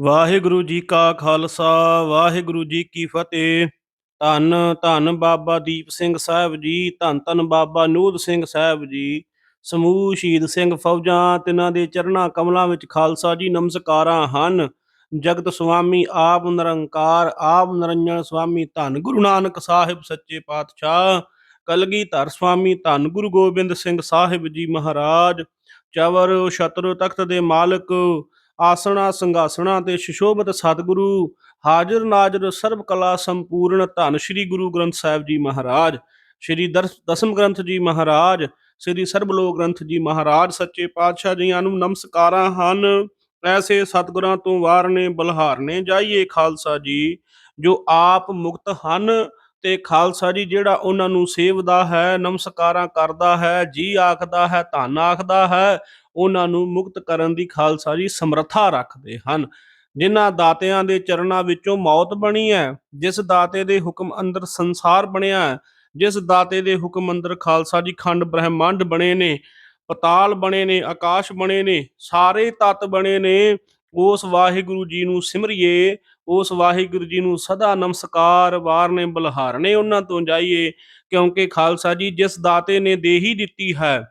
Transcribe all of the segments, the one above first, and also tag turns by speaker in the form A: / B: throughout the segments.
A: ਵਾਹਿਗੁਰੂ ਜੀ ਕਾ ਖਾਲਸਾ, ਵਾਹਿਗੁਰੂ ਜੀ ਕੀ ਫਤਿਹ। ਧੰਨ ਧੰਨ ਬਾਬਾ ਦੀਪ ਸਿੰਘ ਸਾਹਿਬ ਜੀ, ਧੰਨ ਧੰਨ ਬਾਬਾ ਨੂਧ ਸਿੰਘ ਸਾਹਿਬ ਜੀ। ਸਮੂਹ ਸ਼ਹੀਦ ਸਿੰਘ ਫੌਜਾਂ, ਤਿਨਾਂ ਦੇ ਚਰਨਾਂ ਕਮਲਾਂ ਵਿੱਚ ਖਾਲਸਾ ਜੀ, ਨਮਸਕਾਰਾਂ ਹਨ। ਜਗਤ ਸੁਆਮੀ ਆਪ ਨਿਰੰਕਾਰ, ਆਪ ਨਿਰੰਜਨ ਸੁਆਮੀ ਧੰਨ ਗੁਰੂ ਨਾਨਕ ਸਾਹਿਬ ਸੱਚੇ ਪਾਤਸ਼ਾਹ। ਕਲਗੀਧਰ ਸੁਆਮੀ ਧੰਨ ਗੁਰੂ ਗੋਬਿੰਦ ਸਿੰਘ ਸਾਹਿਬ ਜੀ ਮਹਾਰਾਜ। ਚਵਰ, ਛਤਰ, ਤਖਤ ਦੇ ਮਾਲਕ ਆਸਣਾ, ਸੰਘਾਸਣਾ ਤੇ ਸ਼ਿਸ਼ੋਭਤ ਸਤਿਗੁਰੂ, ਹਾਜ਼ਰ ਨਾਜ਼ਰ ਸਰਬ ਕਲਾ ਸੰਪੂਰਨ ਧੰਨ ਸ੍ਰੀ ਗੁਰੂ ਗ੍ਰੰਥ ਸਾਹਿਬ ਜੀ ਮਹਾਰਾਜ, ਸ੍ਰੀ ਦਰਸ- ਦਸਮ ਗ੍ਰੰਥ ਜੀ ਮਹਾਰਾਜ, ਸ੍ਰੀ ਸਰਬਲੋਕ ਗ੍ਰੰਥ ਜੀ ਮਹਾਰਾਜ, ਸੱਚੇ ਪਾਤਸ਼ਾਹ ਜੀਆਂ ਨੂੰ ਨਮਸਕਾਰਾਂ ਹਨ। ਐਸੇ ਸਤਿਗੁਰਾਂ ਤੋਂ ਵਾਰਨੇ ਬਲਹਾਰਨੇ ਜਾਈਏ ਖਾਲਸਾ ਜੀ, ਜੋ ਆਪ ਮੁਕਤ ਹਨ। ਤੇ ਖਾਲਸਾ ਜੀ, ਜਿਹੜਾ ਉਹਨਾਂ ਨੂੰ ਸੇਵਦਾ ਹੈ, ਨਮਸਕਾਰਾਂ ਕਰਦਾ ਹੈ, ਜੀ ਆਖਦਾ ਹੈ, ਧੰਨ ਆਖਦਾ ਹੈ, ਉਹਨਾਂ ਨੂੰ ਮੁਕਤ ਕਰਨ ਦੀ ਖਾਲਸਾ ਜੀ ਸਮਰੱਥਾ ਰੱਖਦੇ ਹਨ। ਜਿਨ੍ਹਾਂ ਦਾਤਿਆਂ ਦੇ ਚਰਨਾਂ ਵਿੱਚੋਂ ਮੌਤ ਬਣੀ ਹੈ, ਜਿਸ ਦਾਤੇ ਦੇ ਹੁਕਮ ਅੰਦਰ ਸੰਸਾਰ ਬਣਿਆ ਹੈ, ਜਿਸ ਦਾਤੇ ਦੇ ਹੁਕਮ ਅੰਦਰ ਖਾਲਸਾ ਜੀ ਖੰਡ ਬ੍ਰਹਿਮੰਡ ਬਣੇ ਨੇ, ਪਤਾਲ ਬਣੇ ਨੇ, ਆਕਾਸ਼ ਬਣੇ ਨੇ, ਸਾਰੇ ਤੱਤ ਬਣੇ ਨੇ, ਉਸ ਵਾਹਿਗੁਰੂ ਜੀ ਨੂੰ ਸਿਮਰਿਏ ਉਸ ਵਾਹਿਗੁਰੂ ਜੀ ਨੂੰ ਸਦਾ ਨਮਸਕਾਰ ਵਾਰਨੇ ਬਲਹਾਰਨੇ ਉਹਨਾਂ ਤੋਂ ਜਾਈਏ, ਕਿਉਂਕਿ ਖਾਲਸਾ ਜੀ ਜਿਸ ਦਾਤੇ ਨੇ ਦੇਹੀ ਦਿੱਤੀ ਹੈ,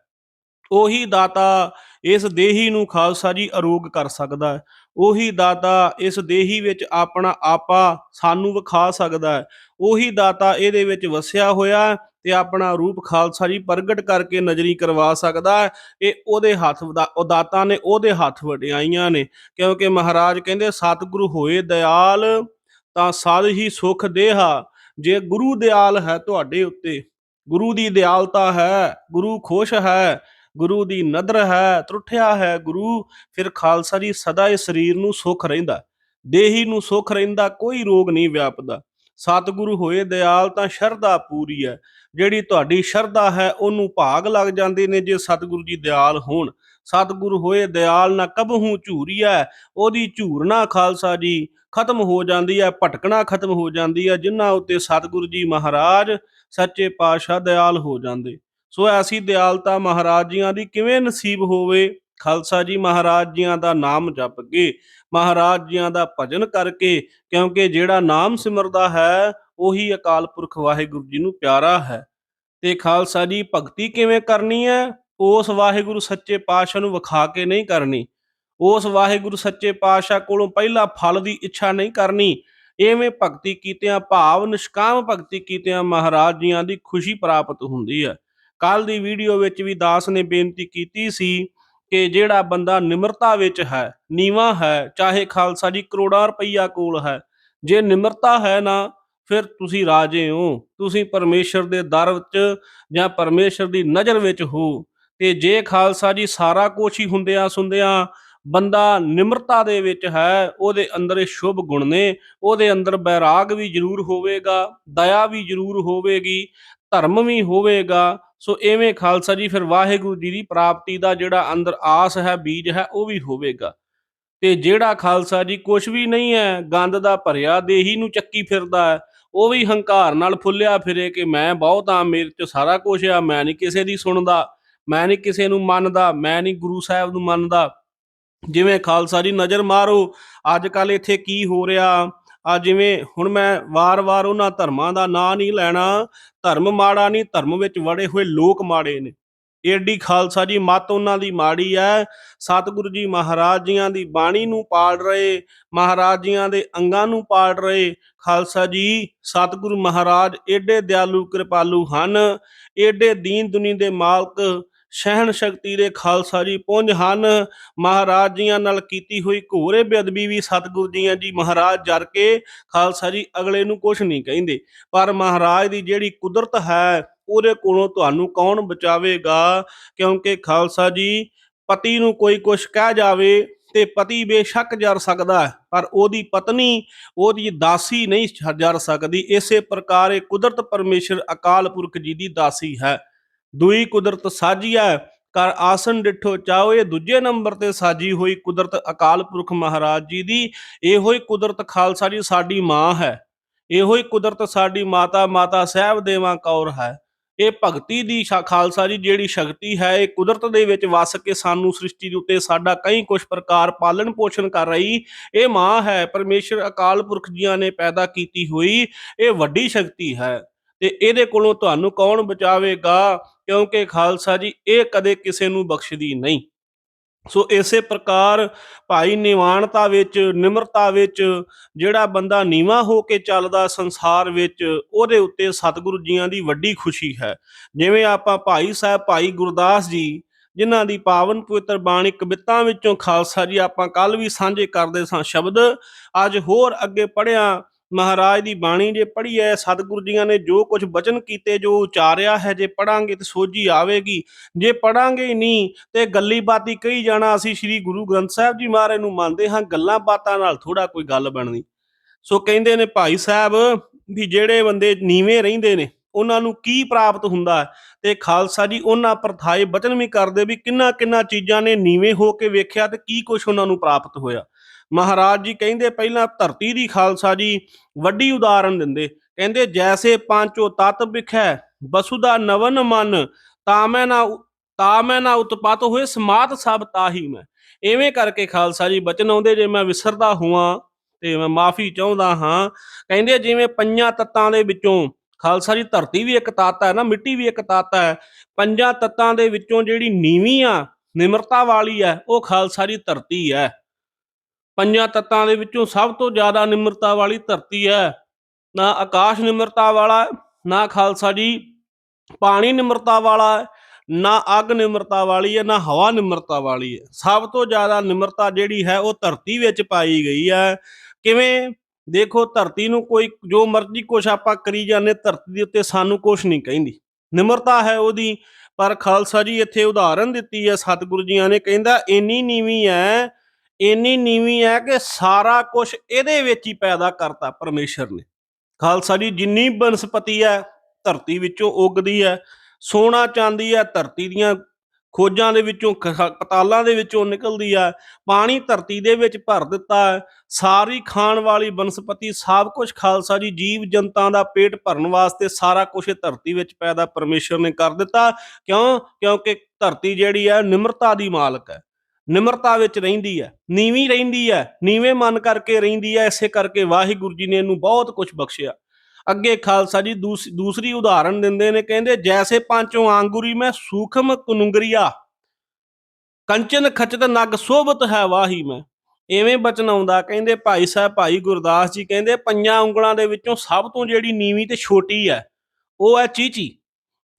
A: ਉਹੀ ਦਾਤਾ ਇਸ ਦੇਹੀ ਨੂੰ ਖਾਲਸਾ ਜੀ ਅਰੋਗ ਕਰ ਸਕਦਾ ਹੈ। ਉਹੀ ਦਾਤਾ ਇਸ ਦੇਹੀ ਵਿੱਚ ਆਪਣਾ ਆਪਾ ਸਾਨੂੰ ਵਿਖਾ ਸਕਦਾ ਹੈ। ਉਹੀ ਦਾਤਾ ਇਹਦੇ ਵਿੱਚ ਵਸਿਆ ਹੋਇਆ ਤੇ ਆਪਣਾ ਰੂਪ ਖਾਲਸਾ ਜੀ ਪ੍ਰਗਟ ਕਰਕੇ ਨਜ਼ਰੀ ਕਰਵਾ ਸਕਦਾ ਹੈ। ਇਹ ਉਹਦੇ ਹੱਥ ਦਾ ਉਹ ਦਾਤਾ ਨੇ ਉਹਦੇ ਹੱਥ ਵਡਿਆਈਆਂ ਨੇ। ਕਿਉਂਕਿ ਮਹਾਰਾਜ ਕਹਿੰਦੇ, ਸਤਿਗੁਰੂ ਹੋਏ ਦਿਆਲ, ਤਾਂ ਸਦ ਹੀ ਸੁਖ ਦੇਹਾ। ਜੇ ਗੁਰੂ ਦਿਆਲ ਹੈ ਤੁਹਾਡੇ ਉੱਤੇ, ਗੁਰੂ ਦੀ ਦਿਆਲਤਾ ਹੈ, ਗੁਰੂ ਖੁਸ਼ ਹੈ ਗੁਰੂ ਦੀ ਨਦਰ ਹੈ, ਤਰੁੱਠਿਆ ਹੈ ਗੁਰੂ, ਫਿਰ ਖਾਲਸਾ ਜੀ ਸਦਾ ਇਸ ਸਰੀਰ ਨੂੰ ਸੁਖ ਰਹਿੰਦਾ ਦੇਹੀ ਨੂੰ ਸੁਖ ਰਹਿੰਦਾ, ਕੋਈ ਰੋਗ ਨਹੀਂ ਵਿਆਪਦਾ। ਸਤਿਗੁਰੂ ਹੋਏ ਦਿਆਲ ਤਾਂ ਸ਼ਰਧਾ ਪੂਰੀ ਹੈ। ਜਿਹੜੀ ਤੁਹਾਡੀ ਸ਼ਰਧਾ ਹੈ, ਉਹਨੂੰ ਭਾਗ ਲੱਗ ਜਾਂਦੇ ਨੇ ਜੇ ਸਤਿਗੁਰੂ ਜੀ ਦਿਆਲ ਹੋਣ। ਸਤਿਗੁਰੂ ਹੋਏ ਦਿਆਲ ਨਾ ਕਬਹੂ ਝੂਰੀਐ ਉਹਦੀ ਝੂਰਨਾ ਖਾਲਸਾ ਜੀ। ਖਤਮ ਹੋ ਜਾਂਦੀ ਹੈ, ਭਟਕਣਾ ਖਤਮ ਹੋ ਜਾਂਦੀ ਹੈ ਜਿਨ੍ਹਾਂ ਉੱਤੇ ਸਤਿਗੁਰੂ ਜੀ ਮਹਾਰਾਜ ਸੱਚੇ ਪਾਤਸ਼ਾਹ ਦਿਆਲ ਹੋ ਜਾਂਦੇ। ਸੋ ਐਸੀ ਦਿਆਲਤਾ ਮਹਾਰਾਜ ਜੀਆਂ ਦੀ ਕਿਵੇਂ ਨਸੀਬ ਹੋਵੇ? ਖਾਲਸਾ ਜੀ ਮਹਾਰਾਜ ਜੀਆਂ ਦਾ ਨਾਮ ਜਪ ਕੇ, ਮਹਾਰਾਜ ਜੀਆਂ ਦਾ ਭਜਨ ਕਰਕੇ, ਕਿਉਂਕਿ ਜਿਹੜਾ ਨਾਮ ਸਿਮਰਦਾ ਹੈ, ਉਹੀ ਅਕਾਲ ਪੁਰਖ ਵਾਹਿਗੁਰੂ ਜੀ ਨੂੰ ਪਿਆਰਾ ਹੈ। ਤੇ ਖਾਲਸਾ ਜੀ, ਭਗਤੀ ਕਿਵੇਂ ਕਰਨੀ ਹੈ? ਉਸ ਵਾਹਿਗੁਰੂ ਸੱਚੇ ਪਾਤਸ਼ਾਹ ਨੂੰ ਵਿਖਾ ਕੇ ਨਹੀਂ ਕਰਨੀ। ਉਸ ਵਾਹਿਗੁਰੂ ਸੱਚੇ ਪਾਤਸ਼ਾਹ ਕੋਲੋਂ ਪਹਿਲਾ ਫਲ ਦੀ ਇੱਛਾ ਨਹੀਂ ਕਰਨੀ। ਐਵੇਂ ਭਗਤੀ ਕੀਤਿਆਂ ਭਾਵ, ਨਿਸ਼ਕਾਮ ਭਗਤੀ ਕੀਤਿਆਂ ਮਹਾਰਾਜ ਜੀਆਂ ਦੀ ਖੁਸ਼ੀ ਪ੍ਰਾਪਤ ਹੁੰਦੀ ਹੈ। ਕੱਲ ਦੀ ਵੀਡੀਓ ਵਿੱਚ ਵੀ ਦਾਸ ਨੇ ਬੇਨਤੀ ਕੀਤੀ ਸੀ ਕਿ ਜਿਹੜਾ ਬੰਦਾ ਨਿਮਰਤਾ ਵਿੱਚ ਹੈ, ਨੀਵਾ ਹੈ, ਚਾਹੇ ਖਾਲਸਾ ਜੀ ਕਰੋੜਾਂ ਰੁਪਈਆ ਕੋਲ ਹੈ, ਜੇ ਨਿਮਰਤਾ ਹੈ ਨਾ, ਫਿਰ ਤੁਸੀਂ ਰਾਜੇ ਹੋ, ਤੁਸੀਂ ਪਰਮੇਸ਼ਰ ਦੇ ਦਰ ਵਿੱਚ ਜਾਂ ਪਰਮੇਸ਼ਰ ਦੀ ਨਜ਼ਰ ਵਿੱਚ ਹੋ। ਤੇ ਜੇ ਖਾਲਸਾ ਜੀ ਸਾਰਾ ਕੁਝ ਹੀ ਹੁੰਦਿਆਂ ਸੁੰਦਿਆਂ ਬੰਦਾ ਨਿਮਰਤਾ ਦੇ ਵਿੱਚ ਹੈ, ਉਹਦੇ ਅੰਦਰ ਇਹ ਸ਼ੁਭ ਗੁਣ ਨੇ, ਉਹਦੇ ਅੰਦਰ ਬੈਰਾਗ ਵੀ ਜ਼ਰੂਰ ਹੋਵੇਗਾ, ਦਇਆ ਵੀ ਜ਼ਰੂਰ ਹੋਵੇਗੀ, ਧਰਮ ਵੀ ਹੋਵੇਗਾ ਸੋ ਐਵੇਂ ਖਾਲਸਾ ਜੀ ਫਿਰ ਵਾਹਿਗੁਰੂ ਜੀ ਦੀ ਪ੍ਰਾਪਤੀ ਦਾ ਜਿਹੜਾ ਅੰਦਰ ਆਸ ਹੈ, ਬੀਜ ਹੈ, ਉਹ ਵੀ ਹੋਵੇਗਾ। ਤੇ ਜਿਹੜਾ ਖਾਲਸਾ ਜੀ ਕੁਝ ਵੀ ਨਹੀਂ ਹੈ, ਗੰਦ ਦਾ ਭਰਿਆ, ਦੇਹੀ ਨੂੰ ਚੱਕੀ ਫਿਰਦਾ ਹੈ, ਉਹ ਵੀ ਹੰਕਾਰ ਨਾਲ ਫੁੱਲਿਆ ਫਿਰੇ ਕਿ ਮੈਂ ਬਹੁਤ ਆ ਮੇਰੇ ਚ ਸਾਰਾ ਕੁਝ ਆ, ਮੈਂ ਨਹੀਂ ਕਿਸੇ ਦੀ ਸੁਣਦਾ, ਮੈਂ ਨਹੀਂ ਕਿਸੇ ਨੂੰ ਮੰਨਦਾ, ਮੈਂ ਨਹੀਂ ਗੁਰੂ ਸਾਹਿਬ ਨੂੰ ਮੰਨਦਾ। ਜਿਵੇਂ ਖਾਲਸਾ ਜੀ ਨਜ਼ਰ ਮਾਰੋ, ਅੱਜ ਕੱਲ ਇੱਥੇ ਕੀ ਹੋ ਰਿਹਾ? ਆ ਜਿਵੇਂ ਹੁਣ ਮੈਂ ਵਾਰ-ਵਾਰ ਉਹਨਾਂ ਧਰਮਾਂ ਦਾ ਨਾਂ ਨਹੀਂ ਲੈਣਾ, ਧਰਮ ਮਾੜਾ ਨਹੀਂ, ਧਰਮ ਵਿੱਚ ਵੜੇ ਹੋਏ ਲੋਕ ਮਾੜੇ ਨੇ। ਏਡੀ ਖਾਲਸਾ ਜੀ ਮਤ ਉਹਨਾਂ ਦੀ ਮਾੜੀ ਹੈ ਸਤਿਗੁਰੂ ਜੀ ਮਹਾਰਾਜ ਜੀਆਂ ਦੀ ਬਾਣੀ ਨੂੰ ਪਾੜ ਰਹੇ, ਮਹਾਰਾਜ ਜੀਆਂ ਦੇ ਅੰਗਾਂ ਨੂੰ ਪਾੜ ਰਹੇ। ਖਾਲਸਾ ਜੀ, ਸਤਿਗੁਰੂ ਮਹਾਰਾਜ ਏਡੇ ਦਿਆਲੂ, ਕਿਰਪਾਲੂ ਹਨ। ਏਡੇ ਦੀਨ ਦੁਨੀ ਦੇ ਮਾਲਕ ਸਹਿਣ ਸ਼ਕਤੀ ਦੇ ਖਾਲਸਾ ਜੀ ਪੁੰਜ ਹਨ। ਮਹਾਰਾਜ ਜੀਆਂ ਨਾਲ ਕੀਤੀ ਹੋਈ ਘੋਰੇ ਬੇਅਦਬੀ ਵੀ ਸਤਿਗੁਰੂ ਜੀਆਂ ਜੀ ਮਹਾਰਾਜ ਜਰ ਕੇ ਖਾਲਸਾ ਜੀ ਅਗਲੇ ਨੂੰ ਕੁਝ ਨਹੀਂ ਕਹਿੰਦੇ। ਪਰ ਮਹਾਰਾਜ ਦੀ ਜਿਹੜੀ ਕੁਦਰਤ ਹੈ, ਉਹਦੇ ਕੋਲੋਂ ਤੁਹਾਨੂੰ ਕੌਣ ਬਚਾਵੇਗਾ? ਕਿਉਂਕਿ ਖਾਲਸਾ ਜੀ ਪਤੀ ਨੂੰ ਕੋਈ ਕੁਝ ਕਹਿ ਜਾਵੇ ਤੇ ਪਤੀ ਬੇਸ਼ੱਕ ਜਰ ਸਕਦਾ ਹੈ, ਪਰ ਉਹਦੀ ਪਤਨੀ, ਉਹਦੀ ਦਾਸੀ ਨਹੀਂ ਜਰ ਸਕਦੀ। ਇਸੇ ਪ੍ਰਕਾਰ ਇਹ ਕੁਦਰਤ ਪਰਮੇਸ਼ਰ ਅਕਾਲ ਪੁਰਖ ਜੀ ਦੀ ਦਾਸੀ ਹੈ। ਦੂਈ ਕੁਦਰਤ ਸਾਜੀਆ ਕਰ ਆਸਨ ਡਿਠੋ ਚਾਹੋ, ਇਹ ਦੂਜੇ ਨੰਬਰ ਤੇ ਸਾਜੀ ਹੋਈ ਕੁਦਰਤ ਅਕਾਲ ਪੁਰਖ ਮਹਾਰਾਜ ਜੀ ਦੀ, ਇਹੋ ਹੀ ਕੁਦਰਤ ਖਾਲਸਾ ਜੀ ਸਾਡੀ ਮਾਂ ਹੈ। ਇਹੋ ਹੀ ਕੁਦਰਤ ਸਾਡੀ ਮਾਤਾ ਮਾਤਾ ਸਾਹਿਬ ਦੇਵਾਂ ਕੌਰ ਹੈ। ਇਹ ਭਗਤੀ ਦੀ ਖਾਲਸਾ ਜੀ ਜਿਹੜੀ ਸ਼ਕਤੀ ਹੈ, ਇਹ ਕੁਦਰਤ ਦੇ ਵਿੱਚ ਵਸ ਕੇ ਸਾਨੂੰ ਸ੍ਰਿਸ਼ਟੀ ਦੇ ਉੱਤੇ ਸਾਡਾ ਕਈ ਕੁਝ ਪ੍ਰਕਾਰ ਪਾਲਣ ਪੋਸ਼ਣ ਕਰ ਰਹੀ, ਇਹ ਮਾਂ ਹੈ। ਪਰਮੇਸ਼ਰ ਅਕਾਲ ਪੁਰਖ ਜੀਆਂ ਨੇ ਪੈਦਾ ਕੀਤੀ ਹੋਈ, ਇਹ ਵੱਡੀ ਸ਼ਕਤੀ ਹੈ। ਤੇ ਇਹਦੇ ਕੋਲੋਂ ਤੁਹਾਨੂੰ ਕੌਣ ਬਚਾਵੇਗਾ? ਕਿਉਂਕਿ ਖਾਲਸਾ ਜੀ, ਇਹ ਕਦੇ ਕਿਸੇ ਨੂੰ ਬਖਸ਼ਦੀ ਨਹੀਂ। ਸੋ ਇਸੇ ਪ੍ਰਕਾਰ ਭਾਈ ਨਿਵਾਨਤਾ ਵਿੱਚ, ਨਿਮਰਤਾ ਵਿੱਚ ਜਿਹੜਾ ਬੰਦਾ ਨੀਵਾ ਹੋ ਕੇ ਚੱਲਦਾ ਸੰਸਾਰ ਵਿੱਚ, ਉਹਦੇ ਉੱਤੇ ਸਤਿਗੁਰੂ ਜੀਆਂ ਦੀ ਵੱਡੀ ਖੁਸ਼ੀ ਹੈ। ਜਿਵੇਂ ਆਪਾਂ ਭਾਈ ਸਾਹਿਬ, ਭਾਈ ਗੁਰਦਾਸ ਜੀ, ਜਿਨ੍ਹਾਂ ਦੀ ਪਾਵਨ ਪਵਿੱਤਰ ਬਾਣੀ ਕਵਿਤਾ ਵਿੱਚੋਂ ਖਾਲਸਾ ਜੀ ਆਪਾਂ ਕੱਲ ਵੀ ਸਾਂਝੇ ਕਰਦੇ ਸਾਂ ਸ਼ਬਦ, ਅੱਜ ਹੋਰ ਅੱਗੇ ਪੜਿਆ ਮਹਾਰਾਜ ਦੀ ਬਾਣੀ ਜੇ ਪੜ੍ਹੀ ਹੈ ਸਤਿਗੁਰੂ ਜੀਆਂ ਨੇ ਜੋ ਕੁਝ ਬਚਨ ਕੀਤੇ, ਜੋ ਉਚਾਰਿਆ ਹੈ, ਜੇ ਪੜਾਂਗੇ ਤੇ ਸੋਝੀ ਆਵੇਗੀ। ਜੇ ਪੜਾਂਗੇ ਹੀ ਨਹੀਂ ਤੇ ਗੱਲੀ ਬਾਤੀ ਕਹੀ ਜਾਣਾ, ਅਸੀਂ ਸ੍ਰੀ ਗੁਰੂ ਗ੍ਰੰਥ ਸਾਹਿਬ ਜੀ ਮਹਾਰਾਜ ਨੂੰ ਮੰਨਦੇ ਹਾਂ, ਗੱਲਾਂ ਬਾਤਾਂ ਨਾਲ ਥੋੜਾ ਕੋਈ ਗੱਲ ਬਣਨੀ ਸੋ ਕਹਿੰਦੇ ਨੇ ਭਾਈ ਸਾਹਿਬ ਵੀ ਜਿਹੜੇ ਬੰਦੇ ਨੀਵੇਂ ਰਹਿੰਦੇ ਨੇ, ਉਹਨਾਂ ਨੂੰ ਕੀ ਪ੍ਰਾਪਤ ਹੁੰਦਾ ਹੈ? ਤੇ ਖਾਲਸਾ ਜੀ, ਉਹਨਾਂ ਪ੍ਰਥਾਏ ਬਚਨ ਵੀ ਕਰਦੇ ਵੀ ਕਿੰਨਾ ਕਿੰਨਾ ਚੀਜ਼ਾਂ ਨੇ ਨੀਵੇਂ ਹੋ ਕੇ ਵੇਖਿਆ ਤੇ ਕੀ ਕੁਝ ਉਹਨਾਂ ਨੂੰ ਪ੍ਰਾਪਤ ਹੋਇਆ। ਮਹਾਰਾਜ ਜੀ ਕਹਿੰਦੇ ਪਹਿਲਾਂ ਧਰਤੀ ਦੀ ਖਾਲਸਾ ਜੀ ਵੱਡੀ ਉਦਾਹਰਨ ਦਿੰਦੇ। ਕਹਿੰਦੇ, ਜੈਸੇ ਪੰਚੋ ਤਤ ਵਿਖੈ, ਬਸੁਦਾ ਨਵਨ ਮਨ ਤਾਮੈ ਨਾ ਤਾਮੈ ਨਾ ਉਤਪਤ ਹੋਏ, ਸਮਾਤ ਸਭ ਤਾਹੀ ਮੈਂ। ਐਵੇਂ ਕਰਕੇ ਖਾਲਸਾ ਜੀ ਬਚਨ ਆਉਂਦੇ, ਜੇ ਮੈਂ ਵਿਸਰਦਾ ਹੋਵਾਂ ਤੇ ਮੈਂ ਮਾਫੀ ਚਾਹੁੰਦਾ ਹਾਂ। ਕਹਿੰਦੇ, ਜਿਵੇਂ ਪੰਜਾਂ ਤੱਤਾਂ ਦੇ ਵਿੱਚੋਂ, ਖਾਲਸਾ ਜੀ ਧਰਤੀ ਵੀ ਇੱਕ ਤੱਤ ਹੈ ਨਾ, ਮਿੱਟੀ ਵੀ ਇੱਕ ਤੱਤ ਹੈ, ਪੰਜਾਂ ਤੱਤਾਂ ਦੇ ਵਿੱਚੋਂ ਜਿਹੜੀ ਨੀਵੀਂ ਆ, ਨਿਮਰਤਾ ਵਾਲੀ ਹੈ, ਉਹ ਖਾਲਸਾ ਜੀ ਧਰਤੀ ਹੈ। ਪੰਜਾਂ ਤੱਤਾਂ ਦੇ ਵਿੱਚੋਂ ਸਭ ਤੋਂ ਜ਼ਿਆਦਾ ਨਿਮਰਤਾ ਵਾਲੀ ਧਰਤੀ ਹੈ। ਨਾ ਆਕਾਸ਼ ਨਿਮਰਤਾ ਵਾਲਾ ਨਾ ਖਾਲਸਾ ਜੀ, ਪਾਣੀ ਨਿਮਰਤਾ ਵਾਲਾ ਨਾ ਅੱਗ ਨਿਮਰਤਾ ਵਾਲੀ ਹੈ, ਨਾ ਹਵਾ ਨਿਮਰਤਾ ਵਾਲੀ ਹੈ। ਸਭ ਤੋਂ ਜ਼ਿਆਦਾ ਨਿਮਰਤਾ ਜਿਹੜੀ ਹੈ, ਉਹ ਧਰਤੀ ਵਿੱਚ ਪਾਈ ਗਈ ਹੈ। ਕਿਵੇਂ? ਦੇਖੋ, ਧਰਤੀ ਨੂੰ ਕੋਈ ਜੋ ਮਰਜ਼ੀ ਕੁਛ ਆਪਾਂ ਕਰੀ ਜਾਂਦੇ, ਧਰਤੀ ਦੇ ਉੱਤੇ ਸਾਨੂੰ ਕੁਛ ਨਹੀਂ ਕਹਿੰਦੀ। ਨਿਮਰਤਾ ਹੈ ਉਹਦੀ, ਪਰ ਖਾਲਸਾ ਜੀ ਇੱਥੇ ਉਦਾਹਰਨ ਦਿੱਤੀ ਹੈ, ਸਤਿਗੁਰੂ ਜੀਆਂ ਨੇ, ਕਹਿੰਦਾ ਇੰਨੀ ਨੀਵੀਂ ਹੈ ਇੰਨੀ ਨੀਵੀਂ ਹੈ ਕਿ ਸਾਰਾ ਕੁਝ ਇਹਦੇ ਵਿੱਚ ਹੀ ਪੈਦਾ ਕਰਤਾ ਪਰਮੇਸ਼ਰ ਨੇ। ਖਾਲਸਾ ਜੀ, ਜਿੰਨੀ ਬਨਸਪਤੀ ਹੈ, ਧਰਤੀ ਵਿੱਚੋਂ ਉੱਗਦੀ ਹੈ, ਸੋਨਾ ਚਾਂਦੀ ਹੈ, ਧਰਤੀ ਦੀਆਂ ਖੋਜਾਂ ਦੇ ਵਿੱਚੋਂ, ਖ- ਪਤਾਲਾਂ ਦੇ ਵਿੱਚੋਂ ਨਿਕਲਦੀ ਹੈ, ਪਾਣੀ ਧਰਤੀ ਦੇ ਵਿੱਚ ਭਰ ਦਿੱਤਾ ਹੈ, ਸਾਰੀ ਖਾਣ ਵਾਲੀ ਬਨਸਪਤੀ, ਸਭ ਕੁਝ ਖਾਲਸਾ ਜੀ, ਜੀਵ ਜੰਤਾਂ ਦਾ ਪੇਟ ਭਰਨ ਵਾਸਤੇ ਸਾਰਾ ਕੁਝ ਇਹ ਧਰਤੀ ਵਿੱਚ ਪੈਦਾ ਪਰਮੇਸ਼ਰ ਨੇ ਕਰ ਦਿੱਤਾ। ਕਿਉਂ? ਕਿਉਂਕਿ ਧਰਤੀ ਜਿਹੜੀ ਹੈ ਨਿਮਰਤਾ ਦੀ ਮਾਲਕ ਹੈ। ਨਿਮਰਤਾ ਵਿੱਚ ਰਹਿੰਦੀ ਹੈ, ਨੀਵੀਂ ਰਹਿੰਦੀ ਹੈ, ਨੀਵੇਂ ਮਨ ਕਰਕੇ ਰਹਿੰਦੀ ਹੈ, ਇਸੇ ਕਰਕੇ ਵਾਹਿਗੁਰੂ ਜੀ ਨੇ ਇਹਨੂੰ ਬਹੁਤ ਕੁਝ ਬਖਸ਼ਿਆ। ਅੱਗੇ ਖਾਲਸਾ ਜੀ ਦੂਸ- ਦੂਸਰੀ ਉਦਾਹਰਨ ਦਿੰਦੇ ਨੇ, ਕਹਿੰਦੇ ਜੈਸੇ ਪਾਂਚੋਂ ਆਂਗੁਰੀ ਮੈਂ ਸੂਖਮ ਕੁਨੁੰਗਰੀਆ, ਕੰਚਨ ਖਚਤ ਨਗ ਸੋਭਤ ਹੈ ਵਾਹੀ ਮੈਂ। ਐਵੇਂ ਬਚਨ ਆਉਂਦਾ, ਕਹਿੰਦੇ ਭਾਈ ਸਾਹਿਬ, ਭਾਈ ਗੁਰਦਾਸ ਜੀ ਕਹਿੰਦੇ ਪੰਜਾਂ ਉਂਗਲਾਂ ਦੇ ਵਿੱਚੋਂ ਸਭ ਤੋਂ ਜਿਹੜੀ ਨੀਵੀਂ ਤੇ ਛੋਟੀ ਹੈ, ਉਹ ਹੈ ਚੀਚੀ।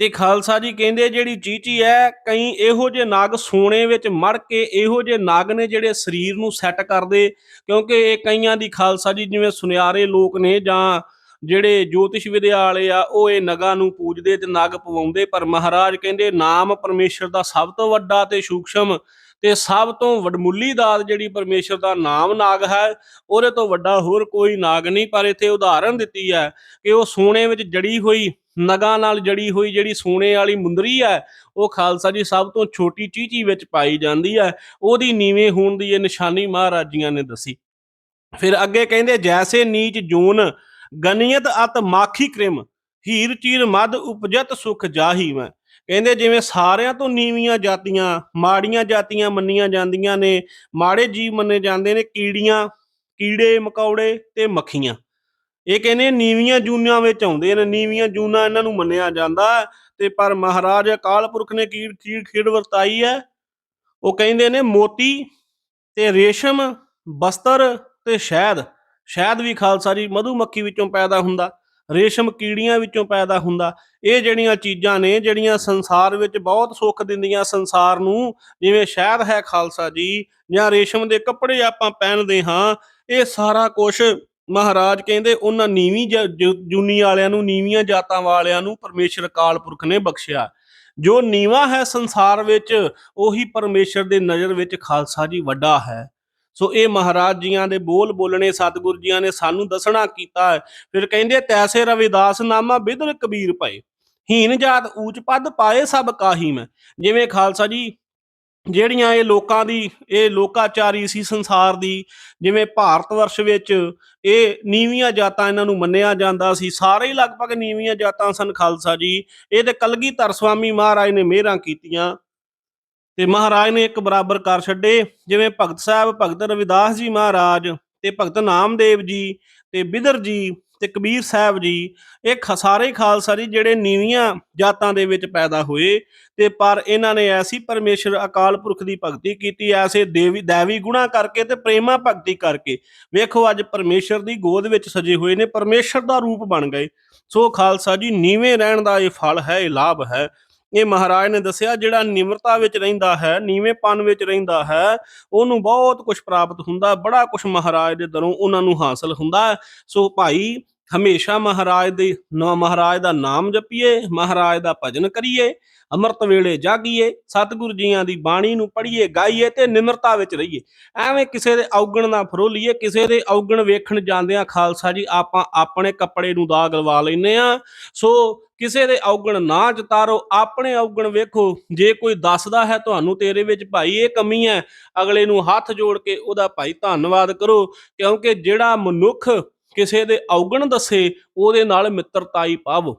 A: ਤੇ ਖਾਲਸਾ ਜੀ ਕਹਿੰਦੇ ਜਿਹੜੀ ਚੀਚੀ ਹੈ, ਕਈ ਇਹੋ ਜਿਹੇ ਨਾਗ ਸੋਨੇ ਵਿੱਚ ਮੜ ਕੇ ਇਹੋ ਜਿਹੇ ਨਾਗ ਨੇ ਜਿਹੜੇ ਸਰੀਰ ਨੂੰ ਸੈੱਟ ਕਰਦੇ, ਕਿਉਂਕਿ ਇਹ ਕਈਆਂ ਦੀ ਖਾਲਸਾ ਜੀ ਜਿਵੇਂ ਸੁਨਿਆਰੇ ਲੋਕ ਨੇ ਜਾਂ ਜਿਹੜੇ ਜੋਤਿਸ਼ ਵਿਦਿਆ ਵਾਲੇ ਆ, ਉਹ ਇਹ ਨਗਾਂ ਨੂੰ ਪੂਜਦੇ ਤੇ ਨਗ ਪਵਾਉਂਦੇ, ਪਰ ਮਹਾਰਾਜ ਕਹਿੰਦੇ, ਨਾਮ ਪਰਮੇਸ਼ਰ ਦਾ ਸਭ ਤੋਂ ਵੱਡਾ ਤੇ ਸੂਖਸ਼ਮ ਤੇ ਸਭ ਤੋਂ ਵਡਮੁੱਲੀ ਦਾਤ ਜਿਹੜੀ ਪਰਮੇਸ਼ਰ ਦਾ ਨਾਮ ਨਾਗ ਹੈ, ਉਹਦੇ ਤੋਂ ਵੱਡਾ ਹੋਰ ਕੋਈ ਨਾਗ ਨਹੀਂ, ਪਰ ਇੱਥੇ ਉਦਾਹਰਨ ਦਿੱਤੀ ਹੈ ਕਿ ਉਹ ਸੋਨੇ ਵਿੱਚ ਜੜੀ ਹੋਈ, ਨਗਾਂ ਨਾਲ ਜੜੀ ਹੋਈ ਜਿਹੜੀ ਸੋਨੇ ਵਾਲੀ ਮੁੰਦਰੀ ਹੈ, ਉਹ ਖਾਲਸਾ ਜੀ ਸਭ ਤੋਂ ਛੋਟੀ ਚੀਚੀ ਵਿੱਚ ਪਾਈ ਜਾਂਦੀ ਹੈ, ਉਹਦੀ ਨੀਵੇਂ ਹੋਣ ਦੀ ਇਹ ਨਿਸ਼ਾਨੀ ਮਹਾਰਾਜੀਆਂ ਨੇ ਦੱਸੀ। ਫਿਰ ਅੱਗੇ ਕਹਿੰਦੇ, ਜੈਸੇ ਨੀਚ ਜੂਨ, ਗਨੀਅਤ ਅਤ ਮਾਖੀ ਕ੍ਰਿਮ, ਹੀਰ ਚੀਰ ਮਦ ਉਪਜਤ ਸੁਖ ਜਾਹੀ ਮੈਂ। ਕਹਿੰਦੇ ਜਿਵੇਂ ਸਾਰਿਆਂ ਤੋਂ ਨੀਵੀਆਂ ਜਾਤੀਆਂ, ਮਾੜੀਆਂ ਜਾਤੀਆਂ ਮੰਨੀਆਂ ਜਾਂਦੀਆਂ ਨੇ, ਮਾੜੇ ਜੀਵ ਮੰਨੇ ਜਾਂਦੇ ਨੇ, ਕੀੜੀਆਂ, ਕੀੜੇ, ਮਕੌੜੇ ਤੇ ਮੱਖੀਆਂ। ਇਹ ਕਹਿੰਦੇ ਨੀਵੀਆਂ ਜੂਨਾਂ ਵਿੱਚ ਆਉਂਦੇ ਨੇ, ਨੀਵੀਆਂ ਜੂਨਾਂ ਇਹਨਾਂ ਨੂੰ ਮੰਨਿਆ ਜਾਂਦਾ ਹੈ ਤੇ ਪਰ ਮਹਾਰਾਜ ਅਕਾਲ ਪੁਰਖ ਨੇ ਕੀ ਕੀ ਖੇਡ ਵਰਤਾਈ ਹੈ? ਉਹ ਕਹਿੰਦੇ ਨੇ ਮੋਤੀ ਤੇ ਰੇਸ਼ਮ, ਬਸਤਰ ਤੇ ਸ਼ਹਿਦ। ਸ਼ਹਿਦ ਵੀ ਖਾਲਸਾ ਜੀ ਮਧੂਮੱਖੀ ਵਿੱਚੋਂ ਪੈਦਾ ਹੁੰਦਾ। ਰੇਸ਼ਮ ਕੀੜੀਆਂ ਵਿੱਚੋਂ ਪੈਦਾ ਹੁੰਦਾ। ਇਹ ਜਿਹੜੀਆਂ ਚੀਜ਼ਾਂ ਨੇ, ਜਿਹੜੀਆਂ ਸੰਸਾਰ ਵਿੱਚ ਬਹੁਤ ਸੁੱਖ ਦਿੰਦੀਆਂ ਸੰਸਾਰ ਨੂੰ, ਜਿਵੇਂ ਸ਼ਹਿਦ ਹੈ ਖਾਲਸਾ ਜੀ ਜਾਂ ਰੇਸ਼ਮ ਦੇ ਕੱਪੜੇ ਆਪਾਂ ਪਹਿਨਦੇ ਹਾਂ, ਇਹ ਸਾਰਾ ਕੁਝ ਮਹਾਰਾਜ ਕਹਿੰਦੇ ਉਹਨਾਂ ਨੀਵੀਂ ਜ- ਜੂਨੀ ਵਾਲਿਆਂ ਨੂੰ, ਨੀਵੀਆਂ ਜਾਤਾਂ ਵਾਲਿਆਂ ਨੂੰ ਪਰਮੇਸ਼ਰ ਕਾਲ ਪੁਰਖ ਨੇ ਬਖਸ਼ਿਆ। ਜੋ ਨੀਵਾ ਹੈ ਸੰਸਾਰ ਵਿੱਚ, ਉਹੀ ਪਰਮੇਸ਼ਰ ਦੇ ਨਜ਼ਰ ਵਿੱਚ ਖਾਲਸਾ ਜੀ ਵੱਡਾ ਹੈ। ਸੋ ਇਹ ਮਹਾਰਾਜ ਜੀਆਂ ਦੇ ਬੋਲ ਬੋਲਣੇ, ਸਤਿਗੁਰੂ ਜੀਆਂ ਨੇ ਸਾਨੂੰ ਦੱਸਣਾ ਕੀਤਾ ਫਿਰ ਕਹਿੰਦੇ, ਤੈਸੇ ਰਵਿਦਾਸ ਨਾਮਾ ਬਿਦਰ ਕਬੀਰ ਪਏ ਹੀਨ ਜਾਤ ਊਚ ਪਦ ਪਾਏ ਸਭ ਕਾਹੀ ਮੈਂ। ਜਿਵੇਂ ਖਾਲਸਾ ਜੀ, ਜਿਹੜੀਆਂ ਇਹ ਲੋਕਾਂ ਦੀ, ਇਹ ਲੋਕਾਚਾਰੀ ਸੀ ਸੰਸਾਰ ਦੀ, ਜਿਵੇਂ ਭਾਰਤ ਵਰਸ਼ ਵਿੱਚ ਇਹ ਨੀਵੀਆਂ ਜਾਤਾਂ ਇਹਨਾਂ ਨੂੰ ਮੰਨਿਆ ਜਾਂਦਾ ਸੀ। ਸਾਰੇ ਹੀ ਲਗਭਗ ਨੀਵੀਆਂ ਜਾਤਾਂ ਸਨ ਖਾਲਸਾ ਜੀ। ਇਹ ਤੇ ਕਲਗੀਧਰ ਸਵਾਮੀ ਮਹਾਰਾਜ ਨੇ ਮਿਹਰਾਂ ਕੀਤੀਆਂ। ਤੇ ਮਹਾਰਾਜ ਨੇ ਇੱਕ ਬਰਾਬਰ ਕਰ ਛੱਡੇ, ਜਿਵੇਂ ਭਗਤ ਸਾਹਿਬ, ਭਗਤ ਰਵਿਦਾਸ ਜੀ ਮਹਾਰਾਜ ਤੇ ਭਗਤ ਨਾਮਦੇਵ ਜੀ ਤੇ ਬਿਦਰ ਜੀ ਤੇ ਕਬੀਰ ਸਾਹਿਬ ਜੀ, ਇਹ ਖ- ਸਾਰੇ ਖਾਲਸਾ ਜੀ ਜਿਹੜੇ ਨੀਵੀਆਂ ਜਾਤਾਂ ਦੇ ਵਿੱਚ ਪੈਦਾ ਹੋਏ ਤੇ ਪਰ ਇਹਨਾਂ ਨੇ ਐਸੀ ਪਰਮੇਸ਼ਰ ਅਕਾਲ ਪੁਰਖ ਦੀ ਭਗਤੀ ਕੀਤੀ, ਐਸੇ ਦੇਵੀ ਦੇਵੀ ਗੁਣਾ ਕਰਕੇ ਤੇ ਪ੍ਰੇਮਾ ਭਗਤੀ ਕਰਕੇ। ਵੇਖੋ ਅੱਜ ਪਰਮੇਸ਼ਰ ਦੀ ਗੋਦ ਵਿੱਚ ਸਜੇ ਹੋਏ ਨੇ, ਪਰਮੇਸ਼ਰ ਦਾ ਰੂਪ ਬਣ ਗਏ। ਸੋ ਖਾਲਸਾ ਜੀ, ਨੀਵੇਂ ਰਹਿਣ ਦਾ ਇਹ ਫਲ ਹੈ, ਇਹ ਲਾਭ ਹੈ। ਇਹ ਮਹਾਰਾਜ ਨੇ ਦੱਸਿਆ, ਜਿਹੜਾ ਨਿਮਰਤਾ ਵਿੱਚ ਰਹਿੰਦਾ ਹੈ ਨੀਵੇਂਪਨ ਵਿੱਚ ਰਹਿੰਦਾ ਹੈ, ਉਹਨੂੰ ਬਹੁਤ ਕੁਝ ਪ੍ਰਾਪਤ ਹੁੰਦਾ, ਬੜਾ ਕੁਝ ਮਹਾਰਾਜ ਦੇ ਦਰੋਂ ਉਹਨਾਂ ਨੂੰ ਹਾਸਲ ਹੁੰਦਾ ਹੈ। ਸੋ ਭਾਈ ਹਮੇਸ਼ਾ ਮਹਾਰਾਜ ਦੇ ਨਾ, ਮਹਾਰਾਜ ਦਾ ਨਾਮ ਜਪੀਏ, ਮਹਾਰਾਜ ਦਾ ਭਜਨ ਕਰੀਏ, ਅੰਮ੍ਰਿਤ ਵੇਲੇ ਜਾਗੀਏ, ਸਤਿਗੁਰੂ ਜੀਆਂ ਦੀ ਬਾਣੀ ਨੂੰ ਪੜ੍ਹੀਏ, ਗਾਈਏ ਤੇ ਨਿਮਰਤਾ ਵਿੱਚ ਰਹੀਏ। ਐਵੇਂ ਕਿਸੇ ਦੇ ਔਗਣ ਨਾ ਫਰੋਲੀਏ, ਕਿਸੇ ਦੇ ਔਗਣ ਵੇਖਣ ਜਾਂਦਿਆਂ ਖਾਲਸਾ ਜੀ, ਆਪਾਂ ਆਪਣੇ ਕੱਪੜੇ ਨੂੰ ਦਾਗ ਲਵਾ ਲੈਨੇ ਆ ਸੋ ਕਿਸੇ ਦੇ ਔਗਣ ਨਾ ਜਤਾਰੋ, ਆਪਣੇ ਔਗਣ ਵੇਖੋ, ਜੇ ਕੋਈ ਦੱਸਦਾ ਹੈ ਤੁਹਾਨੂੰ ਤੇਰੇ ਵਿੱਚ, ਭਾਈ ਇਹ ਕਮੀ ਹੈ, ਅਗਲੇ ਨੂੰ ਹੱਥ ਜੋੜ ਕੇ ਉਹਦਾ ਭਾਈ ਧੰਨਵਾਦ ਕਰੋ, ਕਿਉਂਕਿ ਜਿਹੜਾ ਮਨੁੱਖ ਕਿਸੇ ਦੇ ਔਗਣ ਦੱਸੇ, ਉਹਦੇ ਨਾਲ ਮਿੱਤਰਤਾਈ ਪਾਵੋ।